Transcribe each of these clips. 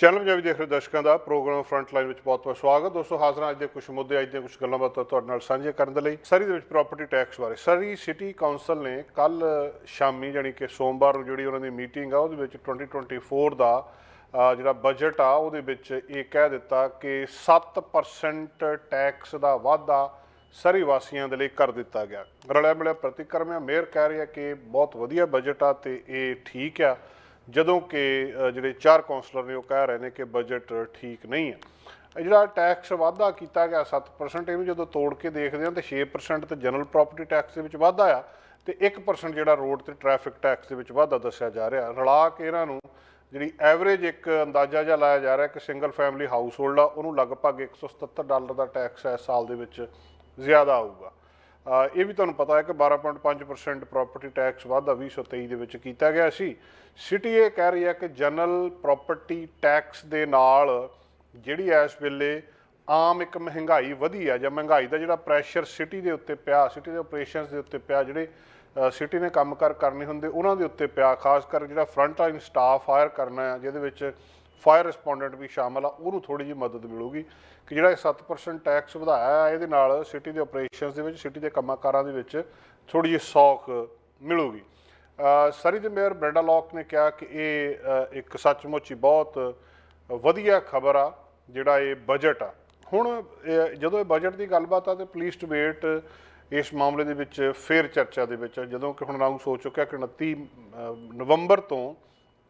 Channel Punjabi ਦੇਖ ਰਹੇ ਦਰਸ਼ਕਾਂ ਦਾ ਪ੍ਰੋਗਰਾਮ ਫਰੰਟ ਲਾਈਨ ਵਿੱਚ ਬਹੁਤ ਬਹੁਤ ਸਵਾਗਤ। ਦੋਸਤੋ, ਹਾਜ਼ਰ ਅੱਜ ਦੇ ਕੁਝ ਮੁੱਦੇ, ਅੱਜ ਦੀਆਂ ਕੁਝ ਗੱਲਾਂ ਬਾਤਾਂ ਤੁਹਾਡੇ ਨਾਲ ਸਾਂਝੀਆਂ ਕਰਨ ਦੇ ਲਈ। ਸਰੀ ਦੇ ਵਿੱਚ ਪ੍ਰਾਪਰਟੀ ਟੈਕਸ ਬਾਰੇ। ਸਰੀ ਸਿਟੀ ਕਾਉਂਸਲ ਨੇ ਕੱਲ ਸ਼ਾਮੀ ਜਾਨੀ ਕਿ ਸੋਮਵਾਰ ਨੂੰ ਜਿਹੜੀ ਉਹਨਾਂ ਦੀ ਮੀਟਿੰਗ ਆ, ਉਹਦੇ ਵਿੱਚ 2024 ਦਾ ਜਿਹੜਾ ਬਜਟ ਆ, ਉਹਦੇ ਵਿੱਚ ਇਹ ਕਹਿ ਦਿੱਤਾ ਕਿ 7% ਟੈਕਸ ਦਾ ਵਾਧਾ ਸਰੀ ਵਾਸੀਆਂ ਦੇ ਲਈ ਕਰ ਦਿੱਤਾ ਗਿਆ। ਰਲਿਆ ਮਿਲਿਆ ਪ੍ਰਤੀਕਰਮ ਆ। ਮੇਅਰ ਕਹਿ ਰਿਹਾ ਕਿ ਬਹੁਤ ਵਧੀਆ ਬਜਟ ਆ ਤੇ ਇਹ ਠੀਕ ਆ। ਜਦੋਂ ਕਿ ਜਿਹੜੇ ਚਾਰ ਕਾਉਂਸਲਰ ਨੇ ਉਹ ਕਹਿ ਰਹੇ ਨੇ ਕਿ ਬਜਟ ਠੀਕ ਨਹੀਂ ਹੈ। ਜਿਹੜਾ ਟੈਕਸ ਵਾਧਾ ਕੀਤਾ ਗਿਆ 7% ਇਹਨੂੰ ਜਦੋਂ ਤੋੜ ਕੇ ਦੇਖਦੇ ਹਾਂ ਤੇ 6% ਤੇ ਜਨਰਲ ਪ੍ਰਾਪਰਟੀ ਟੈਕਸ ਦੇ ਵਿੱਚ ਵਾਧਾ ਆ ਤੇ 1% ਜਿਹੜਾ ਰੋਡ ਤੇ ਟ੍ਰੈਫਿਕ ਟੈਕਸ ਦੇ ਵਿੱਚ ਵਾਧਾ ਦੱਸਿਆ ਜਾ ਰਿਹਾ। ਰਲਾ ਕੇ ਇਹਨਾਂ ਨੂੰ ਜਿਹੜੀ ਐਵਰੇਜ ਇੱਕ ਅੰਦਾਜ਼ਾ ਜਿਹਾ ਲਾਇਆ ਜਾ ਰਿਹਾ ਕਿ ਸਿੰਗਲ ਫੈਮਿਲੀ ਹਾਊਸ ਹੋਲਡ ਆ, ਉਹਨੂੰ ਲਗਭਗ 177 ਡਾਲਰ ਦਾ ਟੈਕਸ ਇਸ ਸਾਲ ਦੇ ਵਿੱਚ ਜ਼ਿਆਦਾ ਆਊਗਾ। ਇਹ ਵੀ ਤੁਹਾਨੂੰ ਪਤਾ ਹੈ ਕਿ 12.5% ਪ੍ਰਾਪਰਟੀ ਟੈਕਸ ਵਾਧਾ 2023 ਦੇ ਵਿੱਚ ਕੀਤਾ ਗਿਆ ਸੀ। ਸਿਟੀ ਇਹ ਕਹਿ ਰਹੀ ਹੈ ਕਿ ਜਨਰਲ ਪ੍ਰਾਪਰਟੀ ਟੈਕਸ ਦੇ ਨਾਲ ਜਿਹੜੀ ਇਸ ਵੇਲੇ ਆਮ ਇੱਕ ਮਹਿੰਗਾਈ ਵਧੀ ਹੈ ਜਾਂ ਮਹਿੰਗਾਈ ਦਾ ਜਿਹੜਾ ਪ੍ਰੈਸ਼ਰ ਸਿਟੀ ਦੇ ਉੱਤੇ ਪਿਆ ਸਿਟੀ ਦੇ ਆਪਰੇਸ਼ਨਸ ਦੇ ਉੱਤੇ ਪਿਆ, ਜਿਹੜੇ ਸਿਟੀ ਨੇ ਕੰਮਕਾਰ ਕਰਨੇ ਹੁੰਦੇ, ਉਹਨਾਂ ਦੇ ਉੱਤੇ ਪਿਆ, ਖਾਸ ਕਰ ਜਿਹੜਾ ਫਰੰਟ ਲਾਈਨ ਸਟਾਫ ਹਾਇਰ ਕਰਨਾ ਹੈ, ਜਿਹਦੇ ਵਿੱਚ ਫਾਇਰ ਰਿਸਪੋਂਡੈਂਟ ਵੀ ਸ਼ਾਮਲ ਆ ਉਹਨੂੰ ਥੋੜੀ ਜਿਹੀ ਮਦਦ ਮਿਲੂਗੀ ਕਿ ਜਿਹੜਾ ਇਹ 7% ਟੈਕਸ ਵਧਾਇਆ ਇਹਦੇ ਨਾਲ ਸਿਟੀ ਦੇ ਆਪਰੇਸ਼ਨਸ ਦੇ ਵਿੱਚ ਸਿਟੀ ਦੇ ਕੰਮਕਾਰਾਂ ਦੇ ਵਿੱਚ ਥੋੜੀ ਜਿਹੀ ਸੌਖ ਮਿਲੂਗੀ। ਸਰੀ ਦੇ ਮੇਅਰ ਬ੍ਰੈਂਡਾ ਲੌਕ ਨੇ ਕਿਹਾ ਕਿ ਇਹ ਇੱਕ ਸੱਚਮੁੱਚ ਹੀ ਬਹੁਤ ਵਧੀਆ ਖਬਰ ਆ ਜਿਹੜਾ ਇਹ ਬਜਟ ਆ। ਹੁਣ ਜਦੋਂ ਇਹ ਬਜਟ ਦੀ ਗੱਲਬਾਤ ਆ ਤੇ ਪਲੀਜ਼ ਡਿਬੇਟ ਇਸ ਮਾਮਲੇ ਦੇ ਵਿੱਚ ਫੇਰ ਚਰਚਾ ਦੇ ਵਿੱਚ ਆ, ਜਦੋਂ ਕਿ ਹੁਣ ਅਨਾਉਂਸ ਹੋ ਚੁੱਕਿਆ ਕਿ 29 ਨਵੰਬਰ ਤੋਂ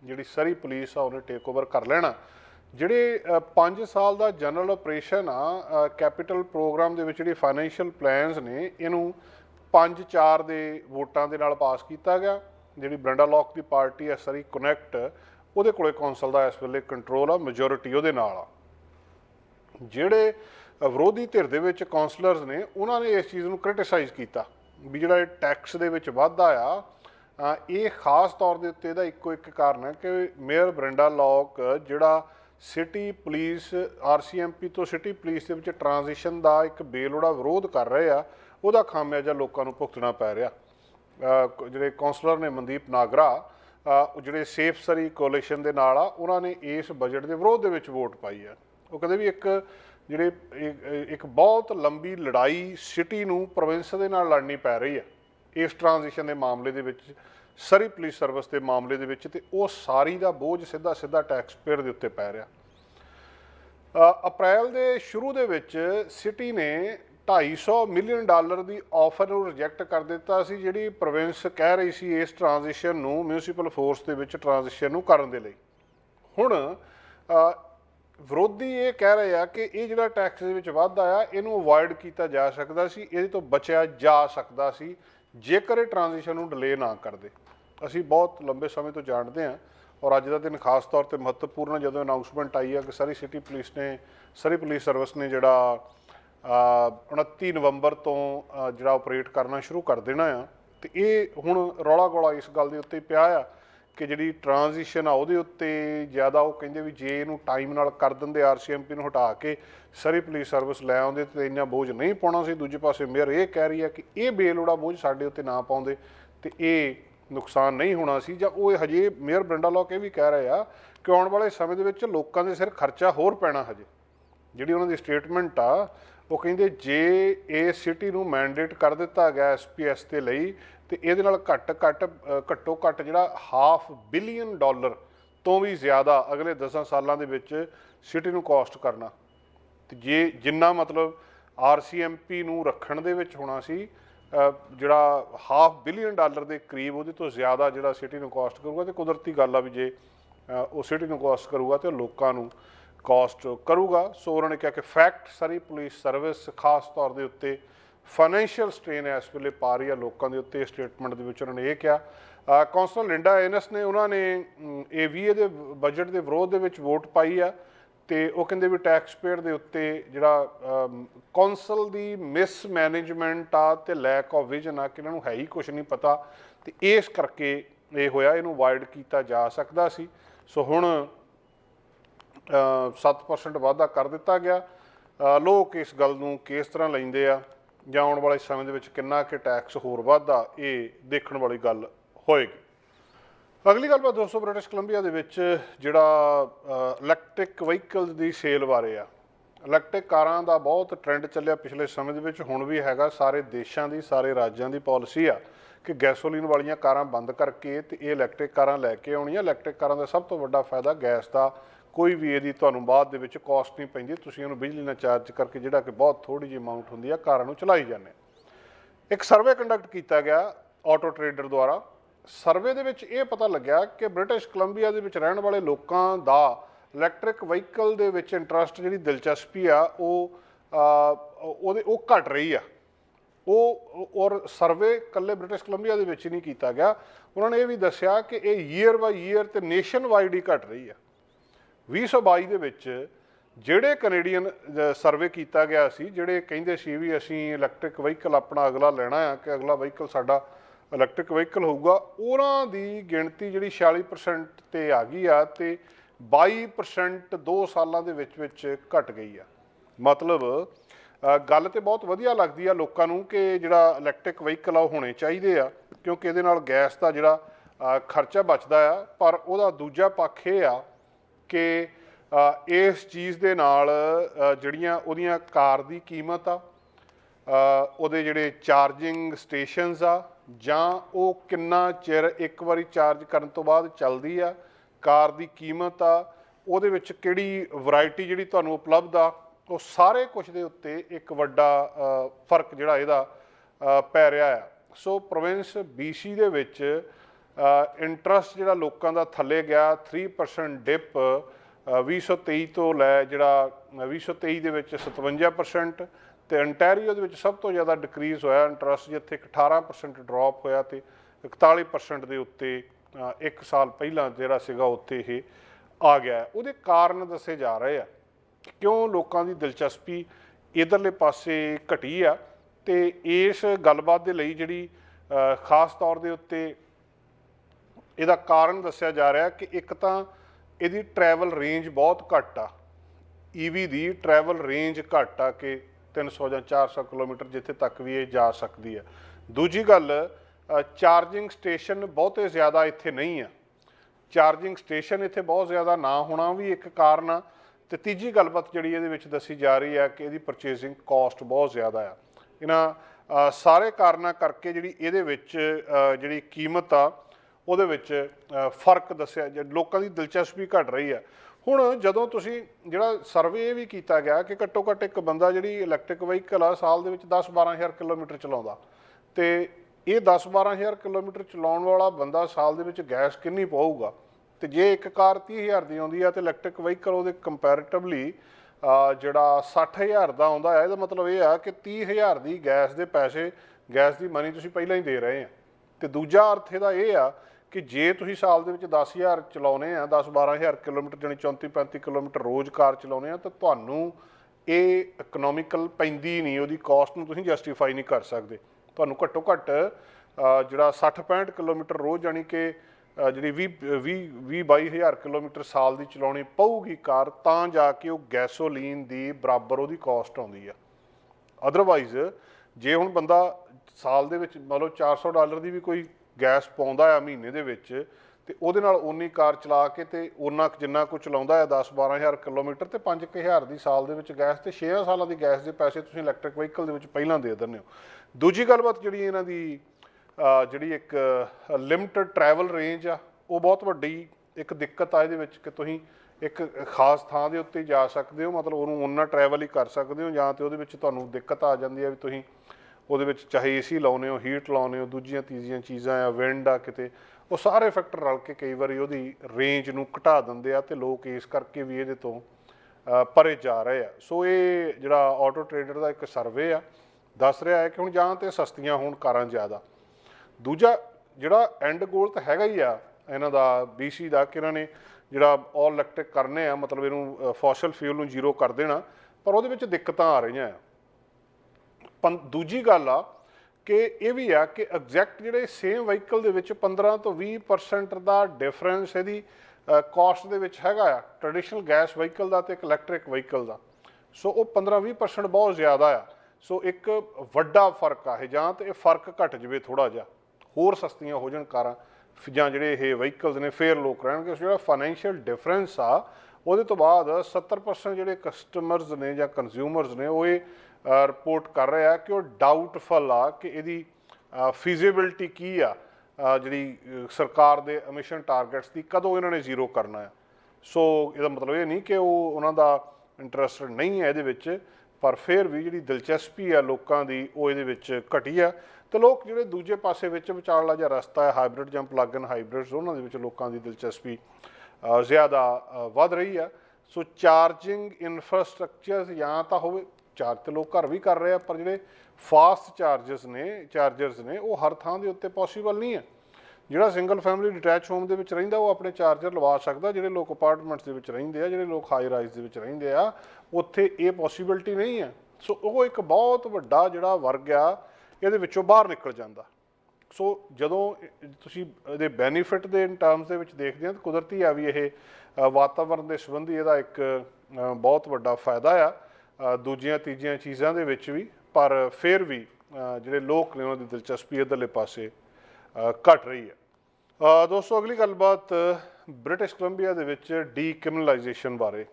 ਜਿਹੜੀ ਸਰੀ ਪੁਲਿਸ ਆ ਉਹਨੇ ਟੇਕ ਓਵਰ ਕਰ ਲੈਣਾ। ਜਿਹੜੇ 5 ਸਾਲ ਦਾ ਜਨਰਲ ਆਪਰੇਸ਼ਨ ਆ ਕੈਪੀਟਲ ਪ੍ਰੋਗਰਾਮ ਦੇ ਵਿੱਚ ਜਿਹੜੀ ਫਾਈਨੈਂਸ਼ੀਅਲ ਪਲਾਨਸ ਨੇ, ਇਹਨੂੰ 5-4 ਦੇ ਵੋਟਾਂ ਦੇ ਨਾਲ ਪਾਸ ਕੀਤਾ ਗਿਆ। ਜਿਹੜੀ ਬ੍ਰੈਂਡਾ ਲੌਕ ਦੀ ਪਾਰਟੀ ਹੈ ਸਰੀ ਕਨੈਕਟ ਉਹਦੇ ਕੋਲੇ ਕੌਂਸਲ ਦਾ ਇਸ ਵੇਲੇ ਕੰਟਰੋਲ ਆ ਮੈਜੋਰਿਟੀ ਉਹਦੇ ਨਾਲ ਆ। ਜਿਹੜੇ ਵਿਰੋਧੀ ਧਿਰ ਦੇ ਵਿੱਚ ਕਾਉਂਸਲਰਸ ਨੇ, ਉਹਨਾਂ ਨੇ ਇਸ ਚੀਜ਼ ਨੂੰ ਕ੍ਰਿਟਿਸਾਈਜ਼ ਕੀਤਾ ਵੀ ਜਿਹੜਾ ਇਹ ਟੈਕਸ ਦੇ ਵਿੱਚ ਵਾਧਾ ਆ ਇਹ ਖਾਸ ਤੌਰ ਦੇ ਉੱਤੇ ਇਹਦਾ ਇੱਕੋ ਇੱਕ ਕਾਰਨ ਹੈ ਕਿ ਮੇਅਰ ਬ੍ਰੈਂਡਾ ਲੌਕ, ਜਿਹੜਾ ਸਿਟੀ ਪੁਲਿਸ ਆਰਸੀਐਮਪੀ ਤੋਂ ਸਿਟੀ ਪੁਲਿਸ ਦੇ ਵਿੱਚ ਟ੍ਰਾਂਜੀਸ਼ਨ ਦਾ ਇੱਕ ਬੇਲੋੜਾ ਵਿਰੋਧ ਕਰ ਰਹੇ ਆ, ਉਹਦਾ ਖਾਮਿਆਜਾ ਲੋਕਾਂ ਨੂੰ ਭੁਗਤਣਾ ਪੈ ਰਿਹਾ। ਜਿਹੜੇ ਕਾਉਂਸਲਰ ਨੇ ਮਨਦੀਪ ਨਾਗਰਾ ਉਹ ਜਿਹੜੇ ਸੇਫ ਸਰੀ ਕੋਲੀਸ਼ਨ ਦੇ ਨਾਲ ਆ, ਉਹਨਾਂ ਨੇ ਇਸ ਬਜਟ ਦੇ ਵਿਰੋਧ ਦੇ ਵਿੱਚ ਵੋਟ ਪਾਈ ਆ। ਉਹ ਕਹਿੰਦੇ ਵੀ ਇੱਕ ਜਿਹੜੇ, ਇੱਕ- ਇੱਕ ਬਹੁਤ ਲੰਬੀ ਲੜਾਈ ਸਿਟੀ ਨੂੰ ਪ੍ਰੋਵਿੰਸ ਦੇ ਨਾਲ ਲੜਨੀ ਪੈ ਰਹੀ ਆ। ਇਸ ਟ੍ਰਾਂਜੀਸ਼ਨ ਦੇ ਮਾਮਲੇ ਦੇ ਵਿੱਚ, ਸਰੀ ਪੁਲਿਸ ਸਰਵਿਸ ਦੇ ਮਾਮਲੇ ਦੇ ਵਿੱਚ ਤੇ ਉਹ ਸਾਰੀ ਦਾ ਬੋਝ ਸਿੱਧਾ ਸਿੱਧਾ ਟੈਕਸ ਪੇਅਰ ਦੇ ਉੱਤੇ ਪੈ ਰਿਹਾ। ਅਪ੍ਰੈਲ ਦੇ ਸ਼ੁਰੂ ਦੇ ਵਿੱਚ ਸਿਟੀ ਨੇ 250 ਮਿਲੀਅਨ ਡਾਲਰ ਦੀ ਆਫਰ ਨੂੰ ਰਿਜੈਕਟ ਕਰ ਦਿੱਤਾ ਸੀ, ਜਿਹੜੀ ਪ੍ਰੋਵਿੰਸ ਕਹਿ ਰਹੀ ਸੀ ਇਸ ਟ੍ਰਾਂਜੀਸ਼ਨ ਨੂੰ ਮਿਊਨਿਸਪਲ ਫੋਰਸ ਦੇ ਵਿੱਚ ਟ੍ਰਾਂਜੀਸ਼ਨ ਨੂੰ ਕਰਨ ਦੇ ਲਈ। ਹੁਣ ਵਿਰੋਧੀ ਇਹ ਕਹਿ ਰਹੇ ਆ ਕਿ ਇਹ ਜਿਹੜਾ ਟੈਕਸ ਦੇ ਵਿੱਚ ਵਾਧਾ ਆ ਇਹਨੂੰ ਅਵੋਇਡ ਕੀਤਾ ਜਾ ਸਕਦਾ ਸੀ, ਇਹਦੇ ਤੋਂ ਬਚਿਆ ਜਾ ਸਕਦਾ ਸੀ। ਜੇਕਰ ਇਹ ਟ੍ਰਾਂਜੀਸ਼ਨ ਨੂੰ ਡਿਲੇ ਨਾ ਕਰਦੇ ਅਸੀਂ ਬਹੁਤ ਲੰਬੇ ਸਮੇਂ ਤੋਂ ਜਾਣਦੇ ਹਾਂ ਔਰ ਅੱਜ ਦਾ ਦਿਨ ਖਾਸ ਤੌਰ ਤੇ ਮਹੱਤਵਪੂਰਨ ਜਦੋਂ ਅਨਾਉਂਸਮੈਂਟ ਆਈ ਆ ਕਿ ਸਰੀ ਸਿਟੀ ਪੁਲਿਸ ਨੇ ਸਰੀ ਪੁਲਿਸ ਸਰਵਿਸ ਨੇ ਜਿਹੜਾ ਅ, 29 ਨਵੰਬਰ ਤੋਂ ਜਿਹੜਾ ਆਪਰੇਟ ਕਰਨਾ ਸ਼ੁਰੂ ਕਰ ਦੇਣਾ ਆ। ਤੇ ਇਹ ਹੁਣ ਰੌਲਾ ਗੋਲਾ ਇਸ ਗੱਲ ਦੇ ਉੱਤੇ ਪਿਆ ਆ ਕਿ ਜਿਹੜੀ ਟ੍ਰਾਂਜੀਸ਼ਨ ਆ ਉਹਦੇ ਉੱਤੇ ਜ਼ਿਆਦਾ ਉਹ ਕਹਿੰਦੇ ਵੀ ਜੇ ਇਹਨੂੰ ਟਾਈਮ ਨਾਲ ਕਰ ਦਿੰਦੇ ਆਰਸੀਐਮਪੀ ਨੂੰ ਹਟਾ ਕੇ, ਸਰੀ ਪੁਲਿਸ ਸਰਵਿਸ ਲੈ ਆਉਂਦੇ ਤੇ ਇੰਨਾ ਬੋਝ ਨਹੀਂ ਪਾਉਣਾ ਸੀ। ਦੂਜੇ ਪਾਸੇ ਮੇਅਰ ਇਹ ਕਹਿ ਰਹੀ ਆ ਕਿ ਇਹ ਬੇਲੋੜਾ ਬੋਝ ਸਾਡੇ ਉੱਤੇ ਨਾ ਪਾਉਂਦੇ ਤੇ ਇਹ ਨੁਕਸਾਨ ਨਹੀਂ ਹੋਣਾ ਸੀ ਜਾਂ ਉਹ ਹਜੇ ਮੇਅਰ ਬ੍ਰੈਂਡਾ ਲੋਕ ਇਹ ਵੀ ਕਹਿ ਰਹੇ ਆ ਕਿ ਆਉਣ ਵਾਲੇ ਸਮੇਂ ਦੇ ਵਿੱਚ ਲੋਕਾਂ ਦੇ ਸਿਰ ਖਰਚਾ ਹੋਰ ਪੈਣਾ ਹਜੇ। ਜਿਹੜੀ ਉਹਨਾਂ ਦੀ ਸਟੇਟਮੈਂਟ ਆ ਉਹ ਕਹਿੰਦੇ ਜੇ ਇਹ ਸਿਟੀ ਨੂੰ ਮੈਂਡੇਟ ਕਰ ਦਿੱਤਾ ਗਿਆ ਐਸਪੀਐਸ ਦੇ ਲਈ, ਤੇ ਇਹਦੇ ਨਾਲ ਘੱਟ ਘੱਟ ਘੱਟੋ ਘੱਟ ਜਿਹੜਾ ਹਾਫ ਬਿਲੀਅਨ ਡਾਲਰ ਤੋਂ ਵੀ ਜ਼ਿਆਦਾ ਅਗਲੇ 10 ਸਾਲਾਂ ਦੇ ਵਿੱਚ ਸਿਟੀ ਨੂੰ ਕਾਸਟ ਕਰਨਾ। ਤੇ ਜੇ ਜਿੰਨਾ ਮਤਲਬ ਆਰਸੀਐਮਪੀ ਨੂੰ ਰੱਖਣ ਦੇ ਵਿੱਚ ਹੋਣਾ ਸੀ ਜਿਹੜਾ ਹਾਫ ਬਿਲੀਅਨ ਡਾਲਰ ਦੇ ਕਰੀਬ ਉਹਦੇ ਤੋਂ ਜ਼ਿਆਦਾ ਜਿਹੜਾ ਸਿਟੀ ਨੂੰ ਕਾਸਟ ਕਰੂਗਾ, ਤੇ ਕੁਦਰਤੀ ਗੱਲ ਆ ਵੀ ਜੇ ਉਹ ਸਿਟੀ ਨੂੰ ਕਾਸਟ ਕਰੂਗਾ ਤੇ ਲੋਕਾਂ ਨੂੰ ਕਾਸਟ ਕਰੂਗਾ। ਸੋ ਉਹਨਾਂ ਨੇ ਕਿਹਾ ਕਿ ਫੈਕਟ ਸਾਰੀ ਪੁਲਿਸ ਸਰਵਿਸ ਖਾਸ ਤੌਰ ਦੇ ਉੱਤੇ ਫਾਈਨੈਂਸ਼ੀਅਲ ਸਟ੍ਰੇਨ ਇਸ ਵੇਲੇ ਪਾ ਰਹੀ ਆ ਲੋਕਾਂ ਦੇ ਉੱਤੇ ਸਟੇਟਮੈਂਟ ਦੇ ਵਿੱਚ ਉਹਨਾਂ ਨੇ ਇਹ ਕਿਹਾ। ਅ, ਕੌਂਸਲਰ ਲਿੰਡਾ ਐਨਸ ਨੇ ਉਹਨਾਂ ਨੇ ਏਵੀਏ ਦੇ ਬਜਟ ਦੇ ਵਿਰੋਧ ਦੇ ਵਿੱਚ ਵੋਟ ਪਾਈ ਆ ਤੇ ਉਹ ਕਹਿੰਦੇ ਵੀ ਟੈਕਸ ਪੇਅਰ ਦੇ ਉੱਤੇ ਜਿਹੜਾ ਕੌਂਸਲ ਦੀ ਮਿਸ ਮੈਨੇਜਮੈਂਟ ਆ ਤੇ ਲੈਕ ਆਫ ਵਿਜ਼ਨ ਆ ਕਿ ਇਹਨਾਂ ਨੂੰ ਹੈ ਹੀ ਕੁਝ ਨਹੀਂ ਪਤਾ। ਤੇ ਇਸ ਕਰਕੇ ਇਹ ਹੋਇਆ ਇਹਨੂੰ ਵਾਈਡ ਕੀਤਾ ਜਾ ਸਕਦਾ ਸੀ। ਸੋ ਹੁਣ 7% ਵਾਧਾ ਕਰ ਦਿੱਤਾ ਗਿਆ। ਲੋਕ ਇਸ ਗੱਲ ਨੂੰ ਕਿਸ ਤਰ੍ਹਾਂ ਲੈਂਦੇ ਆ ਜਾਂ ਆਉਣ ਵਾਲੇ ਸਮੇਂ ਦੇ ਵਿੱਚ ਕਿੰਨਾ ਕਿ ਟੈਕਸ ਹੋਰ ਵਾਧਾ ਇਹ ਦੇਖਣ ਵਾਲੀ ਗੱਲ ਹੋਏਗੀ। ਅਗਲੀ ਗੱਲਬਾਤ ਦੋਸਤੋ ਬ੍ਰਿਟਿਸ਼ ਕੋਲੰਬੀਆ ਦੇ ਵਿੱਚ ਜਿਹੜਾ ਇਲੈਕਟ੍ਰਿਕ ਵਹੀਕਲਸ ਦੀ ਸੇਲ ਬਾਰੇ ਆ। ਇਲੈਕਟ੍ਰਿਕ ਕਾਰਾਂ ਦਾ ਬਹੁਤ ਟ੍ਰੈਂਡ ਚੱਲਿਆ ਪਿਛਲੇ ਸਮੇਂ ਦੇ ਵਿੱਚ, ਹੁਣ ਵੀ ਹੈਗਾ, ਸਾਰੇ ਦੇਸ਼ਾਂ ਦੀ, ਸਾਰੇ ਰਾਜਾਂ ਦੀ ਪਾਲਿਸੀ ਆ ਕਿ ਗੈਸੋਲੀਨ ਵਾਲੀਆਂ ਕਾਰਾਂ ਬੰਦ ਕਰਕੇ ਤੇ ਇਹ ਇਲੈਕਟ੍ਰਿਕ ਕਾਰਾਂ ਲੈ ਕੇ ਆਉਣੀਆਂ। ਇਲੈਕਟ੍ਰਿਕ ਕਾਰਾਂ ਦਾ ਸਭ ਤੋਂ ਵੱਡਾ ਫਾਇਦਾ ਗੈਸ ਦਾ ਕੋਈ ਵੀ ਇਹਦੀ ਤੁਹਾਨੂੰ ਬਾਅਦ ਦੇ ਵਿੱਚ ਕਾਸਟ ਨਹੀਂ ਪੈਂਦੀ। ਤੁਸੀਂ ਉਹਨੂੰ ਬਿਜਲੀ ਨਾਲ ਚਾਰਜ ਕਰਕੇ ਜਿਹੜਾ ਕਿ ਬਹੁਤ ਥੋੜੀ ਜਿਹੀ ਅਮਾਉਂਟ ਹੁੰਦੀ ਆ, ਕਾਰਾਂ ਨੂੰ ਚਲਾਈ ਜਾਂਦੇ ਇੱਕ ਸਰਵੇ ਕੰਡਕਟ ਕੀਤਾ ਗਿਆ ਆਟੋ ਟ੍ਰੇਡਰ ਦੁਆਰਾ। ਸਰਵੇ ਦੇ ਵਿੱਚ ਇਹ ਪਤਾ ਲੱਗਿਆ ਕਿ ਬ੍ਰਿਟਿਸ਼ ਕੋਲੰਬੀਆ ਦੇ ਵਿੱਚ ਰਹਿਣ ਵਾਲੇ ਲੋਕਾਂ ਦਾ ਇਲੈਕਟ੍ਰਿਕ ਵਹੀਕਲ ਦੇ ਵਿੱਚ ਇੰਟਰਸਟ ਜਿਹੜੀ ਦਿਲਚਸਪੀ ਆ, ਉਹ ਉਹਦੇ, ਉਹ ਘਟ ਰਹੀ ਆ। ਉਹ, ਔਰ ਸਰਵੇ ਕੱਲੇ ਬ੍ਰਿਟਿਸ਼ ਕੋਲੰਬੀਆ ਦੇ ਵਿੱਚ ਨਹੀਂ ਕੀਤਾ ਗਿਆ। ਉਹਨਾਂ ਨੇ ਇਹ ਵੀ ਦੱਸਿਆ ਕਿ ਇਹ ਈਅਰ ਬਾਈ ਈਅਰ ਤੇ ਨੇਸ਼ਨ ਵਾਈਡ ਹੀ ਘਟ ਰਹੀ ਆ। 2022 ਦੇ ਵਿੱਚ ਜਿਹੜੇ ਕੈਨੇਡੀਅਨ ਸਰਵੇ ਕੀਤਾ ਗਿਆ ਸੀ, ਜਿਹੜੇ ਕਹਿੰਦੇ ਸੀ ਵੀ ਅਸੀਂ ਇਲੈਕਟ੍ਰਿਕ ਵਹੀਕਲ ਆਪਣਾ ਅਗਲਾ ਲੈਣਾ ਆ, ਕਿ ਅਗਲਾ ਵਹੀਕਲ ਸਾਡਾ ਇਲੈਕਟ੍ਰਿਕ ਵਹੀਕਲ ਹੋਊਗਾ, ਉਹਨਾਂ ਦੀ ਗਿਣਤੀ ਜਿਹੜੀ 46% ਤੇ ਆ ਗਈ ਆ ਤੇ 22% 2 ਸਾਲਾਂ ਦੇ ਵਿੱਚ ਵਿੱਚ ਘਟ ਗਈ ਆ। ਮਤਲਬ ਗੱਲ ਤੇ ਬਹੁਤ ਵਧੀਆ ਲੱਗਦੀ ਆ ਲੋਕਾਂ ਨੂੰ ਕਿ ਜਿਹੜਾ ਇਲੈਕਟ੍ਰਿਕ ਵਹੀਕਲ ਆ ਉਹ ਹੋਣੇ ਚਾਹੀਦੇ ਆ, ਕਿਉਂਕਿ ਇਹਦੇ ਨਾਲ ਗੈਸ ਦਾ ਜਿਹੜਾ ਖਰਚਾ ਬਚਦਾ ਆ, ਪਰ ਉਹਦਾ ਦੂਜਾ ਪੱਖ ਇਹ ਆ ਕਿ ਇਸ ਚੀਜ਼ ਦੇ ਨਾਲ ਜਿਹੜੀਆਂ ਉਹਦੀਆਂ ਕਾਰ ਦੀ ਕੀਮਤ ਆ ਉਹਦੇ ਜਿਹੜੇ ਚਾਰਜਿੰਗ ਸਟੇਸ਼ਨਸ ਆ, ਜਾਂ ਉਹ ਕਿੰਨਾ ਚਿਰ ਇੱਕ ਵਾਰੀ ਚਾਰਜ ਕਰਨ ਤੋਂ ਬਾਅਦ ਚੱਲਦੀ ਆ, ਕਾਰ ਦੀ ਕੀਮਤ ਆ, ਉਹਦੇ ਵਿੱਚ ਕਿਹੜੀ ਵੈਰਾਈਟੀ ਜਿਹੜੀ ਤੁਹਾਨੂੰ ਉਪਲਬਧ ਆ, ਉਹ ਸਾਰੇ ਕੁਝ ਦੇ ਉੱਤੇ ਇੱਕ ਵੱਡਾ ਫ਼ਰਕ ਜਿਹੜਾ ਇਹਦਾ ਪੈ ਰਿਹਾ ਆ। ਸੋ ਪ੍ਰੋਵਿੰਸ BC ਦੇ ਵਿੱਚ ਇੰਟਰਸਟ ਜਿਹੜਾ ਲੋਕਾਂ ਦਾ ਥੱਲੇ ਗਿਆ 3% ਡਿਪ 2023 ਤੋਂ ਲੈ ਜਿਹੜਾ ਅ, 2023 ਦੇ ਵਿੱਚ 57% ਤੇ ਅੰਟੈਰੀਓ ਦੇ ਵਿੱਚ ਸਭ ਤੋਂ ਜ਼ਿਆਦਾ ਡਿਕਰੀਜ਼ ਹੋਇਆ ਇੰਟਰਸਟ ਜਿੱਥੇ ਇੱਕ 18% ਡ੍ਰੌਪ ਹੋਇਆ ਤੇ 41% ਦੇ ਉੱਤੇ ਇੱਕ ਸਾਲ ਪਹਿਲਾਂ ਜਿਹੜਾ ਸੀਗਾ ਉੱਥੇ ਇਹ ਆ ਗਿਆ। ਉਹਦੇ ਕਾਰਨ ਦੱਸੇ ਜਾ ਰਹੇ ਆ। ਕਿਉਂ ਲੋਕਾਂ ਦੀ ਦਿਲਚਸਪੀ ਇਧਰਲੇ ਪਾਸੇ ਘਟੀ ਆ ਤੇ ਇਸ ਗੱਲਬਾਤ ਦੇ ਲਈ ਜਿਹੜੀ ਖਾਸ ਤੌਰ ਦੇ ਉੱਤੇ ਇਹਦਾ ਕਾਰਨ ਦੱਸਿਆ ਜਾ ਰਿਹਾ ਕਿ ਇੱਕ ਤਾਂ ਇਹਦੀ ਟਰੈਵਲ ਰੇਂਜ ਬਹੁਤ ਘੱਟ ਆ। ਈਵੀ ਦੀ ਟਰੈਵਲ ਰੇਂਜ ਘੱਟ ਆ ਕਿ 300 ਜਾਂ 400 ਕਿਲੋਮੀਟਰ ਜਿੱਥੇ ਤੱਕ ਵੀ ਇਹ ਜਾ ਸਕਦੀ ਹੈ ਦੂਜੀ ਗੱਲ ਚਾਰਜਿੰਗ ਸਟੇਸ਼ਨ ਬਹੁਤੇ ਜ਼ਿਆਦਾ ਇੱਥੇ ਨਹੀਂ ਆ। ਚਾਰਜਿੰਗ ਸਟੇਸ਼ਨ ਇੱਥੇ ਬਹੁਤ ਜ਼ਿਆਦਾ ਨਾ ਹੋਣਾ ਵੀ ਇੱਕ ਕਾਰਨ ਆ। ਤੇ ਤੀਜੀ ਗੱਲਬਾਤ ਜਿਹੜੀ ਇਹਦੇ ਵਿੱਚ ਦੱਸੀ ਜਾ ਰਹੀ ਹੈ ਕਿ ਇਹਦੀ ਪਰਚੇਸਿੰਗ ਕਾਸਟ ਬਹੁਤ ਜ਼ਿਆਦਾ ਆ। ਇਹਨਾਂ ਸਾਰੇ ਕਾਰਨਾਂ ਕਰਕੇ ਜਿਹੜੀ ਇਹਦੇ ਵਿੱਚ ਜਿਹੜੀ ਕੀਮਤ ਆ ਉਹਦੇ ਵਿੱਚ ਫ਼ਰਕ ਦੱਸਿਆ, ਜੇ ਲੋਕਾਂ ਦੀ ਦਿਲਚਸਪੀ ਘਟ ਰਹੀ ਹੈ। ਹੁਣ ਜਦੋਂ ਤੁਸੀਂ ਜਿਹੜਾ ਸਰਵੇ ਇਹ ਵੀ ਕੀਤਾ ਗਿਆ ਕਿ ਘੱਟੋ ਘੱਟ ਇੱਕ ਬੰਦਾ ਜਿਹੜੀ ਇਲੈਕਟ੍ਰਿਕ ਵਹੀਕਲ ਆ, ਸਾਲ ਦੇ ਵਿੱਚ 10 12000 ਕਿਲੋਮੀਟਰ ਚਲਾਉਂਦਾ, ਤੇ ਇਹ 10 12000 ਕਿਲੋਮੀਟਰ ਚਲਾਉਣ ਵਾਲਾ ਬੰਦਾ ਸਾਲ ਦੇ ਵਿੱਚ ਗੈਸ ਕਿੰਨੀ ਪਾਊਗਾ? ਤੇ ਜੇ ਇੱਕ ਕਾਰ 30000 ਦੀ ਆਉਂਦੀ ਆ, ਤੇ ਇਲੈਕਟ੍ਰਿਕ ਵਹੀਕਲ ਉਹਦੇ ਕੰਪੈਰੀਟਿਵਲੀ ਜਿਹੜਾ 60000 ਦਾ ਆਉਂਦਾ ਹੈ ਇਹਦਾ ਮਤਲਬ ਇਹ ਆ ਕਿ 30000 ਦੀ ਗੈਸ ਦੇ ਪੈਸੇ, ਗੈਸ ਦੀ ਮਨੀ ਤੁਸੀਂ ਪਹਿਲਾਂ ਹੀ ਦੇ ਰਹੇ ਆ। ਤੇ ਦੂਜਾ ਅਰਥ ਇਹਦਾ ਇਹ ਆ ਕਿ ਜੇ ਤੁਸੀਂ ਸਾਲ ਦੇ ਵਿੱਚ 10000 ਚਲਾਉਨੇ ਆ 10 12000 ਕਿਲੋਮੀਟਰ ਜਾਣੀ 34 35 ਕਿਲੋਮੀਟਰ ਰੋਜ਼ ਕਾਰ ਚਲਾਉਨੇ ਆ ਤਾਂ ਤੁਹਾਨੂੰ ਇਹ ਇਕਨੋਮਿਕਲ ਪੈਂਦੀ ਨਹੀਂ ਉਹਦੀ ਕਾਸਟ ਨੂੰ ਤੁਸੀਂ ਜਸਟੀਫਾਈ ਨਹੀਂ ਕਰ ਸਕਦੇ। ਤੁਹਾਨੂੰ ਘੱਟੋ ਘੱਟ ਜਿਹੜਾ 60 65 ਕਿਲੋਮੀਟਰ ਰੋਜ਼ ਜਾਣੀ ਕਿ ਅ, ਜਿਹੜੀ 20 20 20 22000 ਕਿਲੋਮੀਟਰ ਸਾਲ ਦੀ ਚਲਾਉਣੀ ਪਊਗੀ ਕਾਰ ਤਾਂ ਜਾ ਕੇ ਉਹ ਗੈਸੋਲੀਨ ਦੀ ਬਰਾਬਰ ਉਹਦੀ ਕਾਸਟ ਆਉਂਦੀ ਆ। ਅਦਰਵਾਈਜ਼ ਜੇ ਹੁਣ ਬੰਦਾ ਸਾਲ ਦੇ ਵਿੱਚ ਮੰਨ ਲਓ 400 ਡਾਲਰ ਦੀ ਵੀ ਕੋਈ ਗੈਸ ਪਾਉਂਦਾ ਆ ਮਹੀਨੇ ਦੇ ਵਿੱਚ, ਤੇ ਉਹਦੇ ਨਾਲ ਉਨੀ ਕਾਰ ਚਲਾ ਕੇ ਤੇ ਉਹਨਾਂ ਕੁ ਜਿੰਨਾ ਕੁ ਚਲਾਉਂਦਾ ਆ 10 12000 ਕਿਲੋਮੀਟਰ ਤੇ 5000 ਦੀ ਸਾਲ ਦੇ ਵਿੱਚ ਗੈਸ ਤੇ 6 ਸਾਲਾਂ ਦੀ ਗੈਸ ਦੇ ਪੈਸੇ ਤੁਸੀਂ ਇਲੈਕਟ੍ਰਿਕ ਵਹੀਕਲ ਦੇ ਵਿੱਚ ਪਹਿਲਾਂ ਦੇ ਦਿੰਦੇ ਹੋ। ਦੂਜੀ ਗੱਲਬਾਤ ਜਿਹੜੀ ਇਹਨਾਂ ਦੀ ਜਿਹੜੀ ਇੱਕ ਲਿਮਟਡ ਟਰੈਵਲ ਰੇਂਜ ਆ, ਉਹ ਬਹੁਤ ਵੱਡੀ ਇੱਕ ਦਿੱਕਤ ਆ ਇਹਦੇ ਵਿੱਚ ਕਿ ਤੁਸੀਂ ਇੱਕ ਖਾਸ ਥਾਂ ਦੇ ਉੱਤੇ ਜਾ ਸਕਦੇ ਹੋ, ਮਤਲਬ ਉਹਨੂੰ ਉਹਨਾਂ ਟਰੈਵਲ ਹੀ ਕਰ ਸਕਦੇ ਹੋ ਜਾਂ ਤੇ ਉਹਦੇ ਵਿੱਚ ਤੁਹਾਨੂੰ ਦਿੱਕਤ ਆ ਜਾਂਦੀ ਹੈ ਵੀ ਤੁਸੀਂ ਉਹਦੇ ਵਿੱਚ ਚਾਹੇ ਏਸੀ ਲਾਉਨੇ ਹੋ ਹੀਟ ਲਾਉਨੇ ਹੋ, ਦੂਜੀਆਂ, ਤੀਜੀਆਂ ਚੀਜ਼ਾਂ ਆ ਵਿੰਡ ਆ ਕਿਤੇ, ਉਹ ਸਾਰੇ ਫੈਕਟਰ ਰਲ ਕੇ ਕਈ ਵਾਰੀ ਉਹਦੀ ਰੇਂਜ ਨੂੰ ਘਟਾ ਦਿੰਦੇ ਆ ਤੇ ਲੋਕ ਇਸ ਕਰਕੇ ਵੀ ਇਹਦੇ ਤੋਂ ਪਰੇ ਜਾ ਰਹੇ ਆ। ਸੋ ਇਹ ਜਿਹੜਾ ਆਟੋ ਟ੍ਰੇਡਰ ਦਾ ਇੱਕ ਸਰਵੇ ਆ, ਦੱਸ ਰਿਹਾ ਹੈ ਕਿ ਹੁਣ ਜਾਂ ਤੇ ਸਸਤੀਆਂ ਹੋਣ ਕਾਰਾਂ ਜ਼ਿਆਦਾ। ਦੂਜਾ ਜਿਹੜਾ ਐਂਡ ਗੋਲ ਤਾਂ ਹੈਗਾ ਹੀ ਆ, ਇਹਨਾਂ ਦਾ BC ਦਾ, ਕਿ ਇਹਨਾਂ ਨੇ ਜਿਹੜਾ ਆਲ ਇਲੈਕਟ੍ਰਿਕ ਕਰਨੇ ਆ, ਮਤਲਬ ਇਹਨੂੰ ਫੋਸਲ ਫਿਊਲ ਨੂੰ ਜ਼ੀਰੋ ਕਰ ਦੇਣਾ, ਪਰ ਉਹਦੇ ਵਿੱਚ ਦਿੱਕਤਾਂ ਆ ਰਹੀਆਂ ਆ। ਦੂਜੀ ਗੱਲ ਆ ਕਿ ਇਹ ਵੀ ਆ ਕਿ ਐਗਜ਼ੈਕਟ ਜਿਹੜੇ ਸੇਮ ਵਹੀਕਲ ਦੇ ਵਿੱਚ 15 ਤੋਂ 20% ਦਾ ਡਿਫਰੈਂਸ ਇਹਦੀ ਕਾਸਟ ਦੇ ਵਿੱਚ ਹੈਗਾ ਆ। ਟ੍ਰੈਡੀਸ਼ਨਲ ਗੈਸ ਵਹੀਕਲ ਦਾ ਤੇ ਇੱਕ ਇਲੈਕਟ੍ਰਿਕ ਵਹੀਕਲ ਦਾ। ਸੋ ਉਹ 15-20% ਬਹੁਤ ਜ਼ਿਆਦਾ ਆ। ਸੋ ਇੱਕ ਵੱਡਾ ਫ਼ਰਕ ਆ ਇਹ, ਜਾਂ ਤੇ ਇਹ ਫ਼ਰਕ ਘਟ ਜਵੇ ਥੋੜਾ ਜਿਹਾ। ਹੋਰ ਸਸਤੀਆਂ ਹੋ ਜਾਣ ਕਾਰਾਂ, ਫ- ਜਾਂ ਜਿਹੜੇ ਇਹ ਵਹੀਕਲਸ ਨੇ, ਫੇਰ ਲੋਕ ਰਹਿਣਗੇ। ਜਿਹੜਾ ਫਾਈਨੈਂਸ਼ੀਅਲ ਡਿਫਰੈਂਸ ਆ, ਉਹਦੇ ਤੋਂ ਬਾਅਦ 70% ਜਿਹੜੇ ਕਸਟਮਰਸ ਨੇ ਜਾਂ ਕੰਜ਼ਿਊਮਰਸ ਨੇ, ਉਹ ਇਹ ਰਿਪੋਰਟ ਕਰ ਰਿਹਾ ਕਿ ਉਹ ਡਾਊਟਫੁਲ ਆ ਕਿ ਇਹਦੀ ਫੀਜ਼ੀਬਿਲਟੀ ਕੀ ਆ ਜਿਹੜੀ ਸਰਕਾਰ ਦੇ ਐਮਿਸ਼ਨ ਟਾਰਗੇਟਸ ਦੀ, ਕਦੋਂ ਇਹਨਾਂ ਨੇ ਜ਼ੀਰੋ ਕਰਨਾ ਹੈ। ਸੋ ਇਹਦਾ ਮਤਲਬ ਇਹ ਨਹੀਂ ਕਿ ਉਹ, ਉਹਨਾਂ ਦਾ ਇੰਟਰਸਟ ਨਹੀਂ ਹੈ ਇਹਦੇ ਵਿੱਚ, ਪਰ ਫਿਰ ਵੀ ਜਿਹੜੀ ਦਿਲਚਸਪੀ ਆ ਲੋਕਾਂ ਦੀ, ਉਹ ਇਹਦੇ ਵਿੱਚ ਘਟੀ ਆ। ਤੇ ਲੋਕ ਜਿਹੜੇ ਦੂਜੇ ਪਾਸੇ ਵਿੱਚ ਵਿਚਾਰਲਾ ਜਿਹਾ ਰਸਤਾ ਹੈ ਹਾਈਬ੍ਰਿਡ ਜਾਂ ਪਲੱਗ-ਇਨ ਹਾਈਬ੍ਰਿਡਸ ਉਹਨਾਂ ਦੇ ਵਿੱਚ ਲੋਕਾਂ ਦੀ ਦਿਲਚਸਪੀ ਜ਼ਿਆਦਾ ਵੱਧ ਰਹੀ ਆ। ਸੋ ਚਾਰਜਿੰਗ ਇਨਫਰਾਸਟ੍ਰਕਚਰ ਜਾਂ ਤਾਂ ਹੋਵੇ ਚਾਰਜ ਤੇ ਲੋਕ ਘਰ ਵੀ ਕਰ ਰਹੇ ਆ ਪਰ ਜਿਹੜੇ ਫਾਸਟ ਚਾਰਜਰਸ ਨੇ ਚਾਰਜਰਸ ਨੇ ਉਹ ਹਰ ਥਾਂ ਦੇ ਉੱਤੇ ਪੋਸੀਬਲ ਨਹੀਂ ਹੈ ਜਿਹੜਾ ਸਿੰਗਲ ਫੈਮਿਲੀ ਡਿਟੈਚ ਹੋਮ ਦੇ ਵਿੱਚ ਰਹਿੰਦਾ ਉਹ ਆਪਣੇ ਚਾਰਜਰ ਲਵਾ ਸਕਦਾ ਜਿਹੜੇ ਲੋਕ ਅਪਾਰਟਮੈਂਟਸ ਦੇ ਵਿੱਚ ਰਹਿੰਦੇ ਆ ਜਿਹੜੇ ਲੋਕ ਹਾਈ ਰਾਈਜ਼ ਦੇ ਵਿੱਚ ਰਹਿੰਦੇ ਆ ਉੱਥੇ ਇਹ ਪੋਸੀਬਿਲਿਟੀ ਨਹੀਂ ਹੈ ਸੋ ਉਹ ਇੱਕ ਬਹੁਤ ਵੱਡਾ ਜਿਹੜਾ ਵਰਗ ਆ ਇਹਦੇ ਵਿੱਚੋਂ ਬਾਹਰ ਨਿਕਲ ਜਾਂਦਾ। ਸੋ ਜਦੋਂ ਤੁਸੀਂ ਇਹਦੇ ਬੈਨੀਫਿਟ ਦੇ ਇਨ ਟਰਮਸ ਦੇ ਵਿੱਚ ਦੇਖਦੇ ਹਾਂ ਤਾਂ ਕੁਦਰਤੀ ਆ ਵੀ ਇਹ ਅ, ਵਾਤਾਵਰਣ ਦੇ ਸੰਬੰਧੀ ਇਹਦਾ ਇੱਕ ਬਹੁਤ ਵੱਡਾ ਫਾਇਦਾ ਆ। ਦੂਜੀਆਂ ਤੀਜੀਆਂ ਚੀਜ਼ਾਂ ਦੇ ਵਿੱਚ ਵੀ ਪਰ ਫਿਰ ਵੀ ਜਿਹੜੇ ਲੋਕ ਨੇ ਉਹਨਾਂ ਦੀ ਦਿਲਚਸਪੀ ਇਧਰਲੇ ਪਾਸੇ ਅ, ਘਟ ਰਹੀ ਹੈ। ਦੋਸਤੋ ਅਗਲੀ ਗੱਲਬਾਤ ਬ੍ਰਿਟਿਸ਼ ਕੋਲੰਬੀਆ ਦੇ ਵਿੱਚ ਡੀਕ੍ਰਿਮੀਨਲਾਈਜੇਸ਼ਨ ਬਾਰੇ।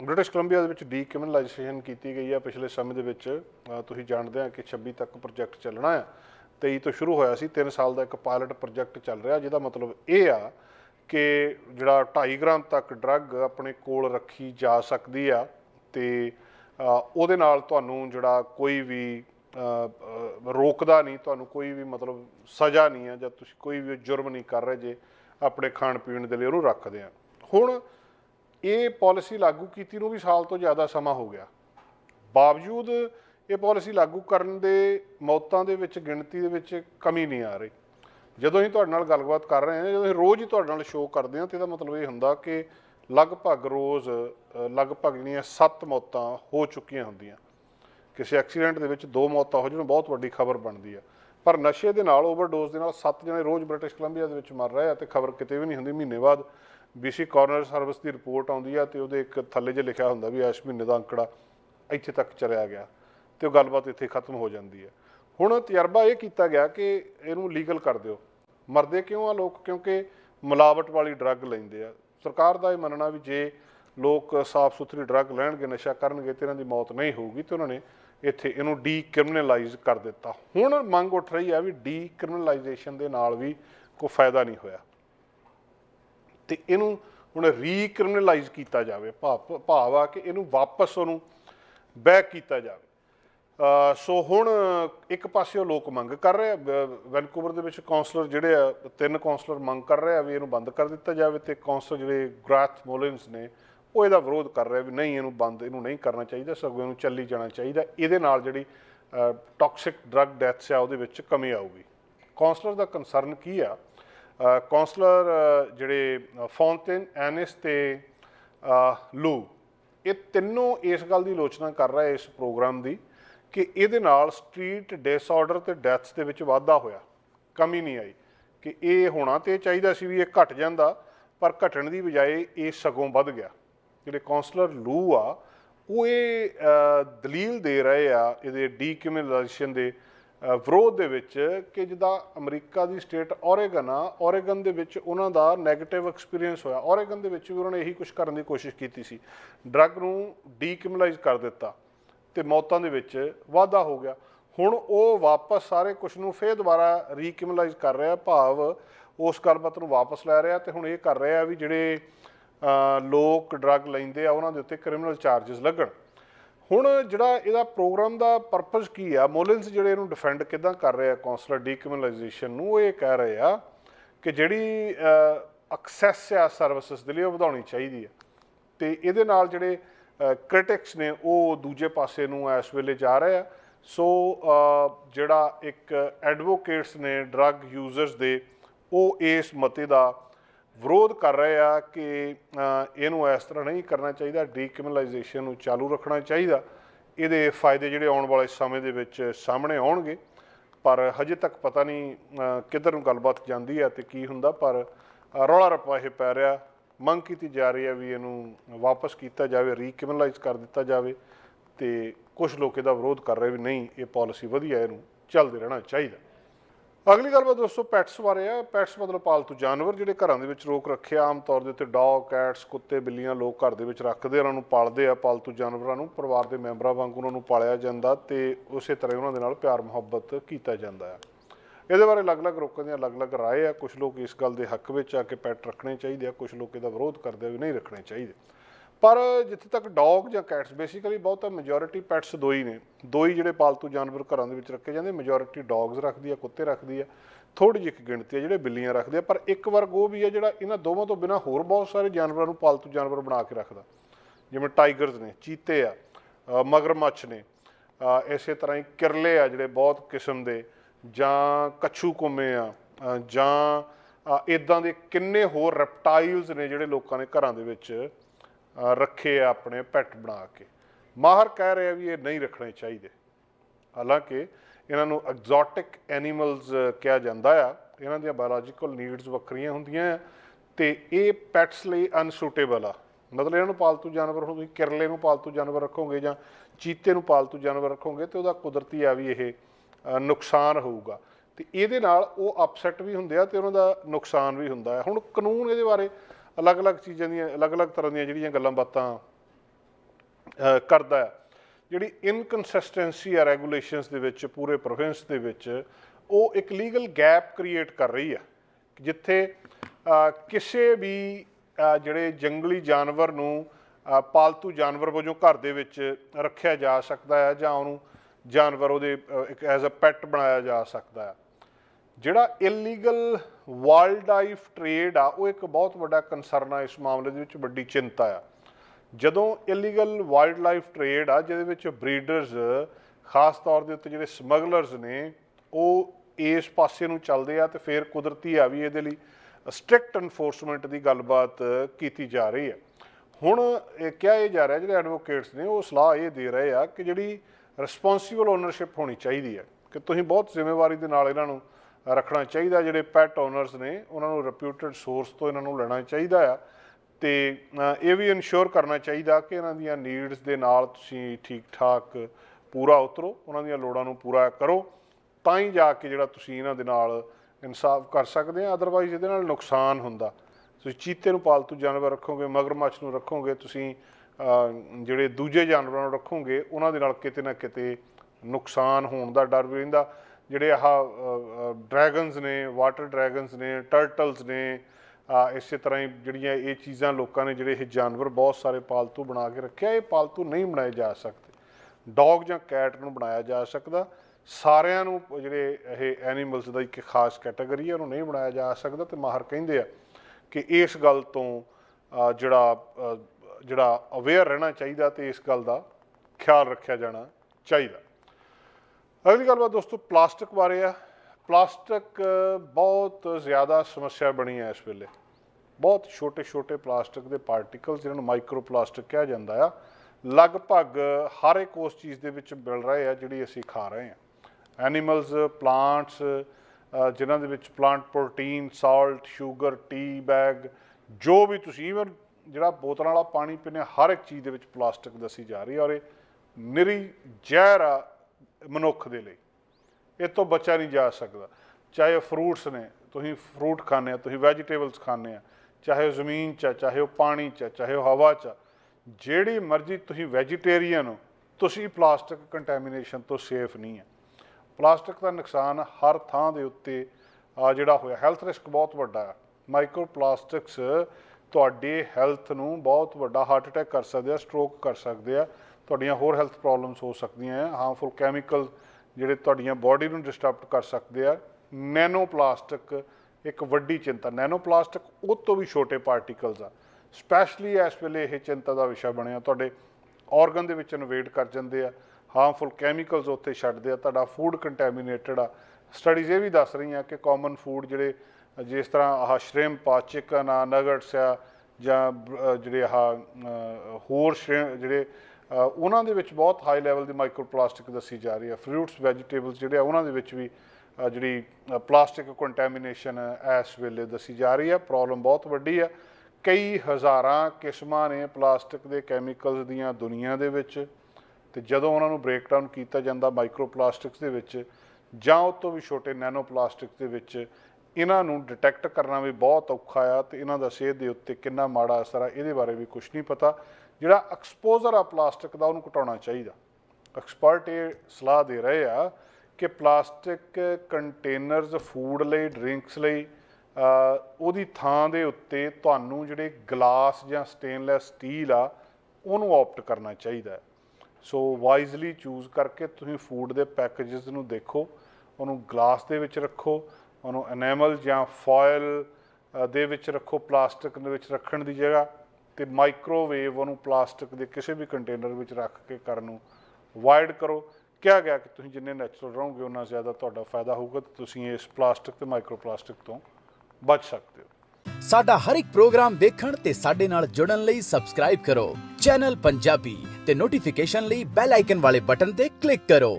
ਬ੍ਰਿਟਿਸ਼ ਕੋਲੰਬੀਆ ਦੇ ਵਿੱਚ ਡੀਕ੍ਰਿਮੀਨਲਾਈਜੇਸ਼ਨ ਕੀਤੀ ਗਈ ਹੈ ਪਿਛਲੇ ਸਮੇਂ ਦੇ ਵਿੱਚ। ਤੁਸੀਂ ਜਾਣਦੇ ਆ ਕਿ 26 ਤੱਕ ਪ੍ਰੋਜੈਕਟ ਚੱਲਣਾ ਆ 23 ਤੋਂ ਸ਼ੁਰੂ ਹੋਇਆ ਸੀ 3 ਸਾਲ ਦਾ ਇੱਕ ਪਾਇਲਟ ਪ੍ਰੋਜੈਕਟ ਚੱਲ ਰਿਹਾ ਜਿਹਦਾ ਮਤਲਬ ਇਹ ਆ ਕਿ ਜਿਹੜਾ 2.5 ਗ੍ਰਾਮ ਤੱਕ ਡਰੱਗ ਆਪਣੇ ਕੋਲ ਰੱਖੀ ਜਾ ਸਕਦੀ ਆ ਤੇ ਉਹਦੇ ਨਾਲ ਤੁਹਾਨੂੰ ਜਿਹੜਾ ਕੋਈ ਵੀ ਰੋਕਦਾ ਨਹੀਂ, ਤੁਹਾਨੂੰ ਕੋਈ ਵੀ ਮਤਲਬ ਸਜ਼ਾ ਨਹੀਂ ਹੈ ਜਾਂ ਤੁਸੀਂ ਕੋਈ ਵੀ ਜੁਰਮ ਨਹੀਂ ਕਰ ਰਹੇ ਜੇ, ਆਪਣੇ ਖਾਣ ਪੀਣ ਦੇ ਲਈ ਉਹਨੂੰ ਰੱਖਦੇ ਆ। ਹੁਣ ਇਹ ਪਾਲਿਸੀ ਲਾਗੂ ਕੀਤੀ ਨੂੰ ਵੀ ਸਾਲ ਤੋਂ ਜ਼ਿਆਦਾ ਸਮਾਂ ਹੋ ਗਿਆ। ਬਾਵਜੂਦ ਇਹ ਪਾਲਿਸੀ ਲਾਗੂ ਕਰਨ ਦੇ ਮੌਤਾਂ ਦੇ ਵਿੱਚ, ਗਿਣਤੀ ਦੇ ਵਿੱਚ ਕਮੀ ਨਹੀਂ ਆ ਰਹੀ। ਜਦੋਂ ਅਸੀਂ ਤੁਹਾਡੇ ਨਾਲ ਗੱਲਬਾਤ ਕਰ ਰਹੇ ਹਾਂ, ਜਦੋਂ ਅਸੀਂ ਰੋਜ਼ ਹੀ ਤੁਹਾਡੇ ਨਾਲ ਸ਼ੋਅ ਕਰਦੇ ਹਾਂ, ਤੇ ਇਹਦਾ ਮਤਲਬ ਇਹ ਹੁੰਦਾ ਕਿ ਲਗਭਗ ਰੋਜ਼ ਲਗਭਗ ਜਿਹੜੀਆਂ 7 ਮੌਤਾਂ ਹੋ ਚੁੱਕੀਆਂ ਹੁੰਦੀਆਂ। ਕਿਸੇ ਐਕਸੀਡੈਂਟ ਦੇ ਵਿੱਚ ਦੋ ਮੌਤਾਂ ਹੋ ਜਾਣ ਬਹੁਤ ਵੱਡੀ ਖਬਰ ਬਣਦੀ ਆ। ਪਰ ਨਸ਼ੇ ਦੇ ਨਾਲ, ਓਵਰਡੋਜ਼ ਦੇ ਨਾਲ 7 ਜਣੇ ਰੋਜ਼ ਬ੍ਰਿਟਿਸ਼ ਕੋਲੰਬੀਆ ਦੇ ਵਿੱਚ ਮਰ ਰਹੇ ਆ ਤੇ ਖਬਰ ਕਿਤੇ ਵੀ ਨਹੀਂ ਹੁੰਦੀ। ਮਹੀਨੇ ਬਾਅਦ BC ਕਾਰਨਰ ਸਰਵਿਸ ਦੀ ਰਿਪੋਰਟ ਆਉਂਦੀ ਆ ਤੇ ਉਹਦੇ ਇੱਕ ਥੱਲੇ ਜੇ ਲਿਖਿਆ ਹੁੰਦਾ ਵੀ ਇਸ ਮਹੀਨੇ ਦਾ ਅੰਕੜਾ ਇੱਥੇ ਤੱਕ ਚਲਿਆ ਗਿਆ ਤੇ ਉਹ ਗੱਲਬਾਤ ਇੱਥੇ ਖਤਮ ਹੋ ਜਾਂਦੀ ਹੈ ਹੁਣ ਤਜਰਬਾ ਇਹ ਕੀਤਾ ਗਿਆ ਕਿ ਇਹਨੂੰ ਲੀਗਲ ਕਰ ਦਿਓ। ਮਰਦੇ ਕਿਉਂ ਆ ਲੋਕ? ਕਿਉਂਕਿ ਮਿਲਾਵਟ ਵਾਲੀ ਡਰੱਗ ਲੈਂਦੇ ਆ। ਸਰਕਾਰ ਦਾ ਇਹ ਮੰਨਣਾ ਵੀ ਜੇ ਲੋਕ ਸਾਫ਼ ਸੁਥਰੀ ਡਰੱਗ ਲੈਣਗੇ, ਨਸ਼ਾ ਕਰਨਗੇ, ਤੇ ਇਹਨਾਂ ਦੀ ਮੌਤ ਨਹੀਂ ਹੋਊਗੀ, ਤੇ ਉਹਨਾਂ ਨੇ ਇੱਥੇ ਇਹਨੂੰ ਡੀਕ੍ਰਿਮੀਨਲਾਈਜ਼ ਕਰ ਦਿੱਤਾ। ਹੁਣ ਮੰਗ ਉੱਠ ਰਹੀ ਹੈ ਵੀ ਡੀਕ੍ਰਿਮੀਨਲਾਈਜੇਸ਼ਨ ਦੇ ਨਾਲ ਵੀ ਕੋਈ ਫਾਇਦਾ ਨਹੀਂ ਹੋਇਆ। ਤੇ ਇਹਨੂੰ ਹੁਣ ਰੀਕ੍ਰਿਮੀਨਲਾਈਜ਼ ਕੀਤਾ ਜਾਵੇ, ਭਾਵ ਭਾਵ ਆ ਕਿ ਇਹਨੂੰ ਵਾਪਸ ਉਹਨੂੰ ਬੈਕ ਕੀਤਾ ਜਾਵੇ। ਸੋ ਹੁਣ ਇੱਕ ਪਾਸੇ ਉਹ ਲੋਕ ਮੰਗ ਕਰ ਰਹੇ ਆ ਵੈਨਕੂਵਰ ਦੇ ਵਿੱਚ ਕਾਉਂਸਲਰ ਜਿਹੜੇ ਆ ਤਿੰਨ ਕਾਉਂਸਲਰ ਮੰਗ ਕਰ ਰਹੇ ਆ ਵੀ ਇਹਨੂੰ ਬੰਦ ਕਰ ਦਿੱਤਾ ਜਾਵੇ ਤੇ ਕਾਉਂਸਲਰ ਜਿਹੜੇ ਗ੍ਰਾਥ ਮੋਲਿਨਸ ਨੇ ਉਹ ਇਹਦਾ ਵਿਰੋਧ ਕਰ ਰਿਹਾ ਵੀ ਨਹੀਂ ਇਹਨੂੰ ਬੰਦ ਇਹਨੂੰ ਨਹੀਂ ਕਰਨਾ ਚਾਹੀਦਾ ਸਗੋਂ ਇਹਨੂੰ ਚੱਲੀ ਜਾਣਾ ਚਾਹੀਦਾ ਇਹਦੇ ਨਾਲ ਜਿਹੜੀ ਟਾਕਸਿਕ ਡਰੱਗ ਡੈਥਸ ਆ ਉਹਦੇ ਵਿੱਚ ਕਮੀ ਆਊਗੀ। ਕਾਉਂਸਲਰ ਦਾ ਕੰਸਰਨ ਕੀ ਆ? ਅ, ਕਾਉਂਸਲਰ ਅ, ਜਿਹੜੇ ਫੌਂਟੇਨ ਐਨਿਸ ਤੇ ਲੂ ਇਹ ਤਿੰਨੋਂ ਇਸ ਗੱਲ ਦੀ ਆਲੋਚਨਾ ਕਰ ਰਹੇ ਇਸ ਪ੍ਰੋਗਰਾਮ ਦੀ ਕਿ ਇਹਦੇ ਨਾਲ ਸਟਰੀਟ ਡਿਸਆਰਡਰ ਤੇ ਡੈਥਸ ਦੇ ਵਿੱਚ ਵਾਧਾ ਹੋਇਆ। ਕਮੀ ਨਹੀਂ ਆਈ ਕਿ ਇਹ ਹੋਣਾ ਤੇ ਚਾਹੀਦਾ ਸੀ ਵੀ ਇਹ ਘਟ ਜਾਂਦਾ, ਪਰ ਘਟਣ ਦੀ ਬਜਾਏ ਇਹ ਸਗੋਂ ਵੱਧ ਗਿਆ। ਜਿਹੜੇ ਕਾਉਂਸਲਰ ਲੂ ਆ, ਉਹ ਇਹ ਦਲੀਲ ਦੇ ਰਹੇ ਆ ਇਹਦੇ ਡੀਕ੍ਰਿਮੀਨਲਾਈਜੇਸ਼ਨ ਦੇ ਵਿਰੋਧ ਦੇ ਵਿੱਚ ਕਿ ਜਿੱਦਾਂ ਅਮਰੀਕਾ ਦੀ ਸਟੇਟ ਔਰੇਗਨ ਆ ਔਰੇਗਨ ਦੇ ਵਿੱਚ ਉਹਨਾਂ ਦਾ 네ਗੇਟਿਵ ਐਕਸਪੀਰੀਅੰਸ ਹੋਇਆ। ਔਰੇਗਨ ਦੇ ਵਿੱਚ ਵੀ ਉਹਨਾਂ ਨੇ ਇਹੀ ਕੁਝ ਕਰਨ ਦੀ ਕੋਸ਼ਿਸ਼ ਕੀਤੀ ਸੀ। ਡਰੱਗ ਨੂੰ ਡੀਕ੍ਰਿਮੀਨਲਾਈਜ਼ ਕਰ ਦਿੱਤਾ। ਤੇ ਮੌਤਾਂ ਦੇ ਵਿੱਚ ਵਾਧਾ ਹੋ ਗਿਆ। ਹੁਣ ਉਹ ਵਾਪਸ ਸਾਰੇ ਕੁਝ ਨੂੰ ਫੇਰ ਦੁਬਾਰਾ ਰੀਕ੍ਰਿਮੀਨਲਾਈਜ਼ ਕਰ ਰਿਹਾ, ਭਾਵ ਉਸ ਗੱਲਬਾਤ ਨੂੰ ਵਾਪਸ ਲੈ ਰਿਹਾ ਤੇ ਹੁਣ ਇਹ ਕਰ ਰਿਹਾ ਵੀ ਜਿਹੜੇ ਲੋਕ ਡਰੱਗ ਲੈਂਦੇ ਆ, ਉਹਨਾਂ ਦੇ ਉੱਤੇ ਕ੍ਰਿਮੀਨਲ ਚਾਰजेस ਲੱਗਣ। ਹੁਣ ਜਿਹੜਾ ਇਹਦਾ ਪ੍ਰੋਗਰਾਮ ਦਾ ਪਰਪਸ ਕੀ ਆ? ਮੋਲਿਨਸ ਜਿਹੜੇ ਇਹਨੂੰ ਡਿਫੈਂਡ ਕਿਦਾਂ ਕਰ ਰਹੇ ਆ ਕਾਉਂਸਲਰ ਡੀਕ੍ਰਿਮੀਨਲਾਈਜੇਸ਼ਨ ਨੂੰ, ਉਹ ਇਹ ਕਹਿ ਰਹੇ ਆ ਕਿ ਜਿਹੜੀ ਐਕਸੈਸ ਆ ਸਰਵਿਸਿਜ਼ ਦੇ ਲਈ ਉਹ ਵਧਾਉਣੀ ਚਾਹੀਦੀ ਆ। ਤੇ ਇਹਦੇ ਨਾਲ ਜਿਹੜੇ ਕ੍ਰਿਟਿਕਸ ਨੇ ਉਹ ਦੂਜੇ ਪਾਸੇ ਨੂੰ ਇਸ ਵੇਲੇ ਜਾ ਰਹੇ ਆ। ਸੋ ਜਿਹੜਾ ਇੱਕ ਐਡਵੋਕੇਟਸ ਨੇ ਡਰੱਗ ਯੂਜ਼ਰਸ ਦੇ, ਉਹ ਇਸ ਮਤੇ ਦਾ ਵਿਰੋਧ ਕਰ ਰਹੇ ਆ ਕਿ ਇਹਨੂੰ ਇਸ ਤਰ੍ਹਾਂ ਨਹੀਂ ਕਰਨਾ ਚਾਹੀਦਾ ਡੀਕ੍ਰਿਮੀਨਲਾਈਜੇਸ਼ਨ ਨੂੰ ਚਾਲੂ ਰੱਖਣਾ ਚਾਹੀਦਾ। ਇਹਦੇ ਫਾਇਦੇ ਜਿਹੜੇ ਆਉਣ ਵਾਲੇ ਸਮੇਂ ਦੇ ਵਿੱਚ ਸਾਹਮਣੇ ਆਉਣਗੇ। ਪਰ ਹਜੇ ਤੱਕ ਪਤਾ ਨਹੀਂ ਕਿੱਧਰ ਨੂੰ ਗੱਲਬਾਤ ਜਾਂਦੀ ਹੈ ਤੇ ਕੀ ਹੁੰਦਾ, ਪਰ ਰੌਲਾ ਰੱਪਾ ਇਹ ਪੈ ਰਿਹਾ। ਮੰਗ ਕੀਤੀ ਜਾ ਰਹੀ ਹੈ ਵੀ ਇਹਨੂੰ ਵਾਪਸ ਕੀਤਾ ਜਾਵੇ ਰੀਕ੍ਰਿਮੀਨਲਾਈਜ਼ ਕਰ ਦਿੱਤਾ ਜਾਵੇ ਤੇ ਕੁਝ ਲੋਕ ਇਹਦਾ ਵਿਰੋਧ ਕਰ ਰਹੇ ਵੀ ਨਹੀਂ, ਇਹ ਪਾਲਿਸੀ ਵਧੀਆ ਇਹਨੂੰ ਚੱਲਦੇ ਰਹਿਣਾ ਚਾਹੀਦਾ। ਅਗਲੀ ਗੱਲ ਬਾਤ ਦੋਸਤੋ ਪੈਟਸ ਬਾਰੇ ਆ। ਪੈਟਸ ਮਤਲਬ ਪਾਲਤੂ ਜਾਨਵਰ ਜਿਹੜੇ ਘਰਾਂ ਦੇ ਵਿੱਚ ਰੋਕ ਰੱਖੇ ਆਮ ਤੌਰ ਦੇ ਉੱਤੇ ਡੌਗ ਕੈਟਸ ਕੁੱਤੇ, ਬਿੱਲੀਆਂ ਲੋਕ ਘਰ ਦੇ ਵਿੱਚ ਰੱਖਦੇ ਆ, ਉਹਨਾਂ ਨੂੰ ਪਾਲਦੇ ਆ, ਪਾਲਤੂ ਜਾਨਵਰਾਂ ਨੂੰ, ਪਰਿਵਾਰ ਦੇ ਮੈਂਬਰਾਂ ਵਾਂਗ ਉਹਨਾਂ ਨੂੰ ਪਾਲਿਆ ਜਾਂਦਾ ਤੇ ਉਸੇ ਤਰ੍ਹਾਂ ਹੀ ਉਹਨਾਂ ਦੇ ਨਾਲ ਪਿਆਰ ਮੁਹੱਬਤ ਕੀਤਾ ਜਾਂਦਾ ਆ। ਇਹਦੇ ਬਾਰੇ ਅਲੱਗ-ਅਲੱਗ ਲੋਕਾਂ ਦੀਆਂ ਅਲੱਗ-ਅਲੱਗ ਰਾਏ ਆ। ਕੁਝ ਲੋਕ ਇਸ ਗੱਲ ਦੇ ਹੱਕ ਵਿੱਚ ਆ ਕਿ ਪੈਟ ਰੱਖਣੇ ਚਾਹੀਦੇ ਆ ਕੁਝ ਲੋਕ ਇਹਦਾ ਵਿਰੋਧ ਕਰਦੇ ਆ ਵੀ ਨਹੀਂ ਰੱਖਣੇ ਚਾਹੀਦੇ। ਪਰ ਜਿੱਥੇ ਤੱਕ ਡੌਗ ਜਾਂ ਕੈਟਸ ਬੇਸਿਕਲੀ ਬਹੁਤਾ ਮੈਜੋਰਿਟੀ ਪੈਟਸ ਦੋ ਹੀ ਨੇ। ਦੋ ਹੀ ਜਿਹੜੇ ਪਾਲਤੂ ਜਾਨਵਰ ਘਰਾਂ ਦੇ ਵਿੱਚ ਰੱਖੇ ਜਾਂਦੇ ਮੈਜੋਰਿਟੀ ਡੌਗਸ ਰੱਖਦੀ ਆ, ਕੁੱਤੇ ਰੱਖਦੀ ਆ। ਥੋੜੀ ਜਿਹੀ ਇੱਕ ਗਿਣਤੀ ਆ ਜਿਹੜੇ ਬਿੱਲੀਆਂ ਰੱਖਦੇ ਆ, ਪਰ ਇੱਕ ਵਰਗ ਉਹ ਵੀ ਆ ਜਿਹੜਾ ਇਹਨਾਂ ਦੋਵਾਂ ਤੋਂ ਬਿਨਾ ਹੋਰ ਬਹੁਤ ਸਾਰੇ ਜਾਨਵਰਾਂ ਨੂੰ ਪਾਲਤੂ ਜਾਨਵਰ ਬਣਾ ਕੇ ਰੱਖਦਾ। ਜਿਵੇਂ ਟਾਈਗਰਸ ਨੇ, ਚੀਤੇ ਆ ਮਗਰਮੱਛ ਨੇ ਇਸੇ ਤਰ੍ਹਾਂ ਹੀ ਕਿਰਲੇ ਆ ਜਿਹੜੇ ਬਹੁਤ ਕਿਸਮ ਦੇ ਜਾਂ ਕੱਛੂ ਕੁੰਮੇ ਆ ਜਾਂ ਇਦਾਂ ਦੇ ਕਿੰਨੇ ਹੋਰ ਰੈਪਟਾਈਲਸ ਨੇ ਜਿਹੜੇ ਲੋਕਾਂ ਨੇ ਘਰਾਂ ਦੇ ਵਿੱਚ ਰੱਖੇ ਆ ਆਪਣੇ ਪੈਟ ਬਣਾ ਕੇ। ਮਾਹਰ ਕਹਿ ਰਹੇ ਆ ਵੀ ਇਹ ਨਹੀਂ ਰੱਖਣੇ ਚਾਹੀਦੇ। ਹਾਲਾਂਕਿ ਇਹਨਾਂ ਨੂੰ ਐਗਜ਼ੋਟਿਕ ਐਨੀਮਲਸ ਕਿਹਾ ਜਾਂਦਾ ਆ। ਇਹਨਾਂ ਦੀਆਂ ਬਾਇਓਲੋਜੀਕਲ ਨੀਡਸ ਵੱਖਰੀਆਂ ਹੁੰਦੀਆਂ ਆ ਤੇ ਇਹ ਪੈਟਸ ਲਈ ਅਨਸੂਟੇਬਲ ਆ। ਮਤਲਬ ਇਹਨਾਂ ਨੂੰ ਪਾਲਤੂ ਜਾਨਵਰ ਹੁਣ ਤੁਸੀਂ ਕਿਰਲੇ ਨੂੰ ਪਾਲਤੂ ਜਾਨਵਰ ਰੱਖੋਗੇ ਜਾਂ ਚੀਤੇ ਨੂੰ ਪਾਲਤੂ ਜਾਨਵਰ ਰੱਖੋਗੇ ਤੇ ਉਹਦਾ ਕੁਦਰਤੀ ਆ ਵੀ ਇਹ ਨੁਕਸਾਨ ਹੋਊਗਾ। ਤੇ ਇਹਦੇ ਨਾਲ ਉਹ ਅਪਸੈਟ ਵੀ ਹੁੰਦੇ ਆ ਤੇ ਉਹਨਾਂ ਦਾ ਨੁਕਸਾਨ ਵੀ ਹੁੰਦਾ ਹੈ। ਹੁਣ ਕਾਨੂੰਨ ਇਹਦੇ ਬਾਰੇ ਅਲੱਗ-ਅਲੱਗ ਚੀਜ਼ਾਂ ਦੀਆਂ, ਅਲੱਗ-ਅਲੱਗ ਤਰ੍ਹਾਂ ਦੀਆਂ ਜਿਹੜੀਆਂ ਗੱਲਾਂ ਬਾਤਾਂ ਕਰਦਾ ਹੈ। ਜਿਹੜੀ ਇਨਕਨਸਿਸਟੈਂਸੀ ਆ ਰੈਗੂਲੇਸ਼ਨਸ ਦੇ ਵਿੱਚ, ਪੂਰੇ ਪ੍ਰੋਵਿੰਸ ਦੇ ਵਿੱਚ, ਉਹ ਇੱਕ ਲੀਗਲ ਗੈਪ ਕ੍ਰੀਏਟ ਕਰ ਰਹੀ ਆ ਜਿੱਥੇ ਕਿਸੇ ਵੀ ਜਿਹੜੇ ਜੰਗਲੀ ਜਾਨਵਰ ਨੂੰ ਪਾਲਤੂ ਜਾਨਵਰ ਵਜੋਂ ਘਰ ਦੇ ਵਿੱਚ ਰੱਖਿਆ ਜਾ ਸਕਦਾ ਹੈ ਜਾਂ ਉਹਨੂੰ ਜਾਨਵਰ ਉਹਦੇ ਇੱਕ ਐਜ਼ ਅ ਪੈਟ ਬਣਾਇਆ ਜਾ ਸਕਦਾ ਹੈ। ਜਿਹੜਾ ਇਲੀਗਲ ਵਾਈਲਡ ਲਾਈਫ ਟ੍ਰੇਡ ਆ, ਉਹ ਇੱਕ ਬਹੁਤ ਵੱਡਾ ਕੰਸਰਨ ਆ ਇਸ ਮਾਮਲੇ ਦੇ ਵਿੱਚ, ਵੱਡੀ ਚਿੰਤਾ ਆ। ਜਦੋਂ ਇਲੀਗਲ ਵਾਈਲਡ ਲਾਈਫ ਟ੍ਰੇਡ ਆ, ਜਿਹਦੇ ਵਿੱਚ ਬਰੀਡਰਸ ਖਾਸ ਤੌਰ ਦੇ ਉੱਤੇ ਜਿਹੜੇ ਸਮਗਲਰਸ ਨੇ, ਉਹ ਇਸ ਪਾਸੇ ਨੂੰ ਚੱਲਦੇ ਆ ਤੇ ਫਿਰ ਕੁਦਰਤੀ ਆ ਵੀ ਇਹਦੇ ਲਈ ਸਟ੍ਰਿਕਟ ਐਨਫੋਰਸਮੈਂਟ ਦੀ ਗੱਲਬਾਤ ਕੀਤੀ ਜਾ ਰਹੀ ਹੈ। ਹੁਣ ਇਹ ਕਿਹਾ ਇਹ ਜਾ ਰਿਹਾ, ਜਿਹੜੇ ਐਡਵੋਕੇਟਸ ਨੇ, ਉਹ ਸਲਾਹ ਇਹ ਦੇ ਰਹੇ ਆ ਕਿ ਜਿਹੜੀ ਰਿਸਪੌਂਸਿਬਲ ਓਨਰਸ਼ਿਪ ਹੋਣੀ ਚਾਹੀਦੀ ਹੈ ਕਿ ਤੁਸੀਂ ਬਹੁਤ ਜ਼ਿੰਮੇਵਾਰੀ ਦੇ ਨਾਲ ਇਹਨਾਂ ਨੂੰ ਰੱਖਣਾ ਚਾਹੀਦਾ ਜਿਹੜੇ ਪੈਟ ਓਨਰਸ ਨੇ, ਉਹਨਾਂ ਨੂੰ ਰਿਪਿਊਟਡ ਸੋਰਸ ਤੋਂ ਇਹਨਾਂ ਨੂੰ ਲੈਣਾ ਚਾਹੀਦਾ ਆ ਤੇ ਇਹ ਵੀ ਇਨਸ਼ੋਰ ਕਰਨਾ ਚਾਹੀਦਾ ਕਿ ਇਹਨਾਂ ਦੀਆਂ ਨੀਡਸ ਦੇ ਨਾਲ ਤੁਸੀਂ ਠੀਕ ਠਾਕ ਪੂਰਾ ਉਤਰੋ, ਉਹਨਾਂ ਦੀਆਂ ਲੋੜਾਂ ਨੂੰ ਪੂਰਾ ਕਰੋ, ਤਾਂ ਹੀ ਜਾ ਕੇ ਜਿਹੜਾ ਤੁਸੀਂ ਇਹਨਾਂ ਦੇ ਨਾਲ ਇਨਸਾਫ ਕਰ ਸਕਦੇ ਆ ਅਦਰਵਾਈਜ਼ ਇਹਦੇ ਨਾਲ ਨੁਕਸਾਨ ਹੁੰਦਾ। ਤੁਸੀਂ ਚੀਤੇ ਨੂੰ ਪਾਲਤੂ ਜਾਨਵਰ ਰੱਖੋਗੇ, ਮਗਰਮੱਛ ਨੂੰ ਰੱਖੋਗੇ, ਤੁਸੀਂ ਜਿਹੜੇ ਦੂਜੇ ਜਾਨਵਰਾਂ ਨੂੰ ਰੱਖੋਗੇ, ਉਹਨਾਂ ਦੇ ਨਾਲ ਕਿਤੇ ਨਾ ਕਿਤੇ ਨੁਕਸਾਨ ਹੋਣ ਦਾ ਡਰ ਵੀ ਰਹਿੰਦਾ। ਜਿਹੜੇ ਆਹ ਡਰੈਗਨਸ ਨੇ ਵਾਟਰ ਡਰੈਗਨਸ ਨੇ ਟਰਟਲਸ ਨੇ ਇਸੇ ਤਰ੍ਹਾਂ ਹੀ ਜਿਹੜੀਆਂ ਇਹ ਚੀਜ਼ਾਂ ਲੋਕਾਂ ਨੇ, ਜਿਹੜੇ ਇਹ ਜਾਨਵਰ ਬਹੁਤ ਸਾਰੇ ਪਾਲਤੂ ਬਣਾ ਕੇ ਰੱਖਿਆ, ਇਹ ਪਾਲਤੂ ਨਹੀਂ ਬਣਾਏ ਜਾ ਸਕਦੇ। ਡੌਗ ਜਾਂ ਕੈਟ ਨੂੰ ਬਣਾਇਆ ਜਾ ਸਕਦਾ। ਸਾਰਿਆਂ ਨੂੰ ਜਿਹੜੇ ਇਹ ਐਨੀਮਲਸ ਦਾ ਇੱਕ ਖਾਸ ਕੈਟਾਗਰੀ ਹੈ ਉਹਨੂੰ ਨਹੀਂ ਬਣਾਇਆ ਜਾ ਸਕਦਾ ਤੇ ਮਾਹਰ ਕਹਿੰਦੇ ਆ ਕਿ ਇਸ ਗੱਲ ਤੋਂ ਜਿਹੜਾ ਜਿਹੜਾ ਅਵੇਅਰ ਰਹਿਣਾ ਚਾਹੀਦਾ ਤੇ ਇਸ ਗੱਲ ਦਾ ਖਿਆਲ ਰੱਖਿਆ ਜਾਣਾ ਚਾਹੀਦਾ। ਅਗਲੀ ਗੱਲਬਾਤ ਦੋਸਤੋ ਪਲਾਸਟਿਕ ਬਾਰੇ ਆ। ਪਲਾਸਟਿਕ ਬਹੁਤ ਜ਼ਿਆਦਾ ਸਮੱਸਿਆ ਬਣੀ ਹੈ ਇਸ ਵੇਲੇ। ਬਹੁਤ ਛੋਟੇ ਛੋਟੇ ਪਲਾਸਟਿਕ ਦੇ ਪਾਰਟੀਕਲਸ ਜਿਹਨਾਂ ਨੂੰ ਮਾਈਕਰੋ ਪਲਾਸਟਿਕ ਕਿਹਾ ਜਾਂਦਾ ਆ, ਲਗਭਗ ਹਰ ਇੱਕ ਉਸ ਚੀਜ਼ ਦੇ ਵਿੱਚ ਮਿਲ ਰਹੇ ਆ ਜਿਹੜੀ ਅਸੀਂ ਖਾ ਰਹੇ ਹਾਂ ਐਨੀਮਲਸ ਪਲਾਂਟਸ ਜਿਨ੍ਹਾਂ ਦੇ ਵਿੱਚ plant protein salt sugar tea bag ਜੋ ਵੀ ਤੁਸੀਂ ਈਵਨ ਜਿਹੜਾ ਬੋਤਲਾਂ ਵਾਲਾ ਪਾਣੀ ਪੀਂਦੇ ਹਾਂ, ਹਰ ਇੱਕ ਚੀਜ਼ ਦੇ ਵਿੱਚ ਪਲਾਸਟਿਕ ਦੱਸੀ ਜਾ ਰਹੀ ਹੈ ਔਰ ਇਹ ਨਿਰੀ ਜ਼ਹਿਰ ਆ ਮਨੁੱਖ ਦੇ ਲਈ। ਇਹ ਤੋਂ ਬਚਿਆ ਨਹੀਂ ਜਾ ਸਕਦਾ। ਚਾਹੇ ਫਰੂਟਸ ਨੇ ਤੁਸੀਂ ਫਰੂਟ ਖਾਂਦੇ ਆ ਤੁਸੀਂ ਵੈਜੀਟੇਬਲਸ ਖਾਂਦੇ ਆ ਚਾਹੇ ਉਹ ਜ਼ਮੀਨ 'ਚ ਆ, ਚਾਹੇ ਉਹ ਪਾਣੀ 'ਚ ਆ, ਚਾਹੇ ਉਹ ਹਵਾ 'ਚ ਆ। ਜਿਹੜੀ ਮਰਜ਼ੀ ਤੁਸੀਂ ਵੈਜੀਟੇਰੀਅਨ ਹੋ ਤੁਸੀਂ ਪਲਾਸਟਿਕ ਕੰਟੈਮੀਨੇਸ਼ਨ ਤੋਂ ਸੇਫ ਨਹੀਂ ਹੈ। ਪਲਾਸਟਿਕ ਦਾ ਨੁਕਸਾਨ ਹਰ ਥਾਂ ਦੇ ਉੱਤੇ ਜਿਹੜਾ ਹੋਇਆ ਹੈਲਥ ਰਿਸਕ ਬਹੁਤ ਵੱਡਾ ਹੈ। ਮਾਈਕਰੋ ਪਲਾਸਟਿਕਸ ਤੁਹਾਡੇ ਹੈਲਥ ਨੂੰ ਬਹੁਤ ਵੱਡਾ ਹਾਰਟ ਅਟੈਕ ਕਰ ਸਕਦੇ ਆ ਸਟ੍ਰੋਕ ਕਰ ਸਕਦੇ ਆ, ਤੁਹਾਡੀਆਂ ਹੋਰ ਹੈਲਥ ਪ੍ਰੋਬਲਮਸ ਹੋ ਸਕਦੀਆਂ ਆ ਹਾਰਮਫੁਲ ਕੈਮੀਕਲ ਜਿਹੜੇ ਤੁਹਾਡੀਆਂ ਬਾਡੀ ਨੂੰ ਡਿਸਟਰਬ ਕਰ ਸਕਦੇ ਆ। ਨੈਨੋ ਪਲਾਸਟਿਕ ਇੱਕ ਵੱਡੀ ਚਿੰਤਾ ਨੈਨੋ ਪਲਾਸਟਿਕ ਉਹ ਤੋਂ ਵੀ ਛੋਟੇ ਪਾਰਟੀਕਲਸ ਆ। ਸਪੈਸ਼ਲੀ ਇਸ ਵੇਲੇ ਇਹ ਚਿੰਤਾ ਦਾ ਵਿਸ਼ਾ ਬਣਿਆ, ਤੁਹਾਡੇ ਆਰਗਨ ਦੇ ਵਿੱਚ ਇਨਵੇਡ ਕਰ ਜਾਂਦੇ ਆ ਹਾਰਮਫੁਲ ਕੈਮੀਕਲਸ ਉੱਥੇ ਛੱਡਦੇ ਆ, ਤੁਹਾਡਾ ਫੂਡ ਕੰਟੈਮੀਨੇਟਡ ਆ। ਸਟੱਡੀਜ਼ ਇਹ ਵੀ ਦੱਸ ਰਹੀਆਂ ਕਿ ਕਾਮਨ ਫੂਡ ਜਿਹੜੇ ਜਿਸ ਤਰ੍ਹਾਂ ਆਹ ਸ਼੍ਰਿੰਪ ਆ ਚਿਕਨ ਆ ਨਗਟਸ ਆ ਜਾਂ ਜਿਹੜੇ ਆਹ ਹੋਰ ਸ਼੍ਰਿੰ- ਜਿਹੜੇ ਉਹਨਾਂ ਦੇ ਵਿੱਚ ਬਹੁਤ ਹਾਈ ਲੈਵਲ ਦੀ ਮਾਈਕਰੋ ਪਲਾਸਟਿਕ ਦੱਸੀ ਜਾ ਰਹੀ ਹੈ। ਫਰੂਟਸ ਵੈਜੀਟੇਬਲਸ ਜਿਹੜੇ ਆ, ਉਹਨਾਂ ਦੇ ਵਿੱਚ ਵੀ ਜਿਹੜੀ ਪਲਾਸਟਿਕ ਕੰਟੈਮੀਨੇਸ਼ਨ ਇਸ ਵੇਲੇ ਦੱਸੀ ਜਾ ਰਹੀ ਹੈ। ਪ੍ਰੋਬਲਮ ਬਹੁਤ ਵੱਡੀ ਹੈ। ਕਈ ਹਜ਼ਾਰਾਂ ਕਿਸਮਾਂ ਨੇ ਪਲਾਸਟਿਕ ਦੇ ਕੈਮੀਕਲਸ ਦੀਆਂ ਦੁਨੀਆ ਦੇ ਵਿੱਚ ਤੇ ਜਦੋਂ ਉਹਨਾਂ ਨੂੰ ਬ੍ਰੇਕਡਾਊਨ ਕੀਤਾ ਜਾਂਦਾ ਮਾਈਕਰੋ ਪਲਾਸਟਿਕਸ ਦੇ ਵਿੱਚ ਜਾਂ ਉਹ ਤੋਂ ਵੀ ਛੋਟੇ ਨੈਨੋ ਪਲਾਸਟਿਕ ਦੇ ਵਿੱਚ ਇਹਨਾਂ ਨੂੰ ਡਿਟੈਕਟ ਕਰਨਾ ਵੀ ਬਹੁਤ ਔਖਾ ਆ ਤੇ ਇਹਨਾਂ ਦਾ ਸਿਹਤ ਦੇ ਉੱਤੇ ਕਿੰਨਾ ਮਾੜਾ ਅਸਰ ਆ, ਇਹਦੇ ਬਾਰੇ ਵੀ ਕੁਝ ਨਹੀਂ ਪਤਾ। ਜਿਹੜਾ ਐਕਸਪੋਜ਼ਰ ਆ ਪਲਾਸਟਿਕ ਦਾ, ਉਹਨੂੰ ਘਟਾਉਣਾ ਚਾਹੀਦਾ। ਐਕਸਪਰਟ ਇਹ ਸਲਾਹ ਦੇ ਰਹੇ ਆ ਕਿ ਪਲਾਸਟਿਕ ਕੰਟੇਨਰਸ ਫੂਡ ਲਈ ਡਰਿੰਕਸ ਲਈ ਉਹਦੀ ਥਾਂ ਦੇ ਉੱਤੇ ਤੁਹਾਨੂੰ ਜਿਹੜੇ ਗਲਾਸ ਜਾਂ ਸਟੇਨਲੈਸ ਸਟੀਲ ਆ, ਉਹਨੂੰ ਆਪਟ ਕਰਨਾ ਚਾਹੀਦਾ ਸੋ ਵਾਈਜ਼ਲੀ ਚੂਜ਼ ਕਰਕੇ ਤੁਸੀਂ ਫੂਡ ਦੇ ਪੈਕੇजेस ਨੂੰ ਦੇਖੋ, ਉਹਨੂੰ ਗਲਾਸ ਦੇ ਵਿੱਚ ਰੱਖੋ ਉਹਨੂੰ ਐਨੇਮਲ ਜਾਂ ਫੋਇਲ ਦੇ ਵਿੱਚ ਰੱਖੋ ਪਲਾਸਟਿਕ ਦੇ ਵਿੱਚ ਰੱਖਣ ਦੀ ਜਗ੍ਹਾ ਤੇ ਮਾਈਕ੍ਰੋਵੇਵ ਉਹਨੂੰ ਪਲਾਸਟਿਕ ਦੇ ਕਿਸੇ ਵੀ ਕੰਟੇਨਰ ਵਿੱਚ ਰੱਖ ਕੇ ਕਰਨ ਨੂੰ ਅਵੋਇਡ ਕਰੋ। ਕਿਹਾ ਗਿਆ ਕਿ ਤੁਸੀਂ ਜਿੰਨੇ ਨੈਚੁਰਲ ਰਹੋਗੇ ਉਨਾ ਜ਼ਿਆਦਾ ਤੁਹਾਡਾ ਫਾਇਦਾ ਹੋਊਗਾ ਤੇ ਤੁਸੀਂ ਇਸ ਪਲਾਸਟਿਕ ਤੇ ਮਾਈਕਰੋ ਪਲਾਸਟਿਕ ਤੋਂ ਬਚ ਸਕਦੇ ਹੋ। ਸਾਡਾ ਹਰ ਇੱਕ ਪ੍ਰੋਗਰਾਮ ਦੇਖਣ ਤੇ ਸਾਡੇ ਨਾਲ ਜੁੜਨ ਲਈ ਸਬਸਕ੍ਰਾਈਬ ਕਰੋ। ਚੈਨਲ ਪੰਜਾਬੀ ਤੇ ਨੋਟੀਫਿਕੇਸ਼ਨ ਲਈ ਬੈਲ ਆਈਕਨ ਵਾਲੇ ਬਟਨ ਤੇ ਕਲਿੱਕ ਕਰੋ।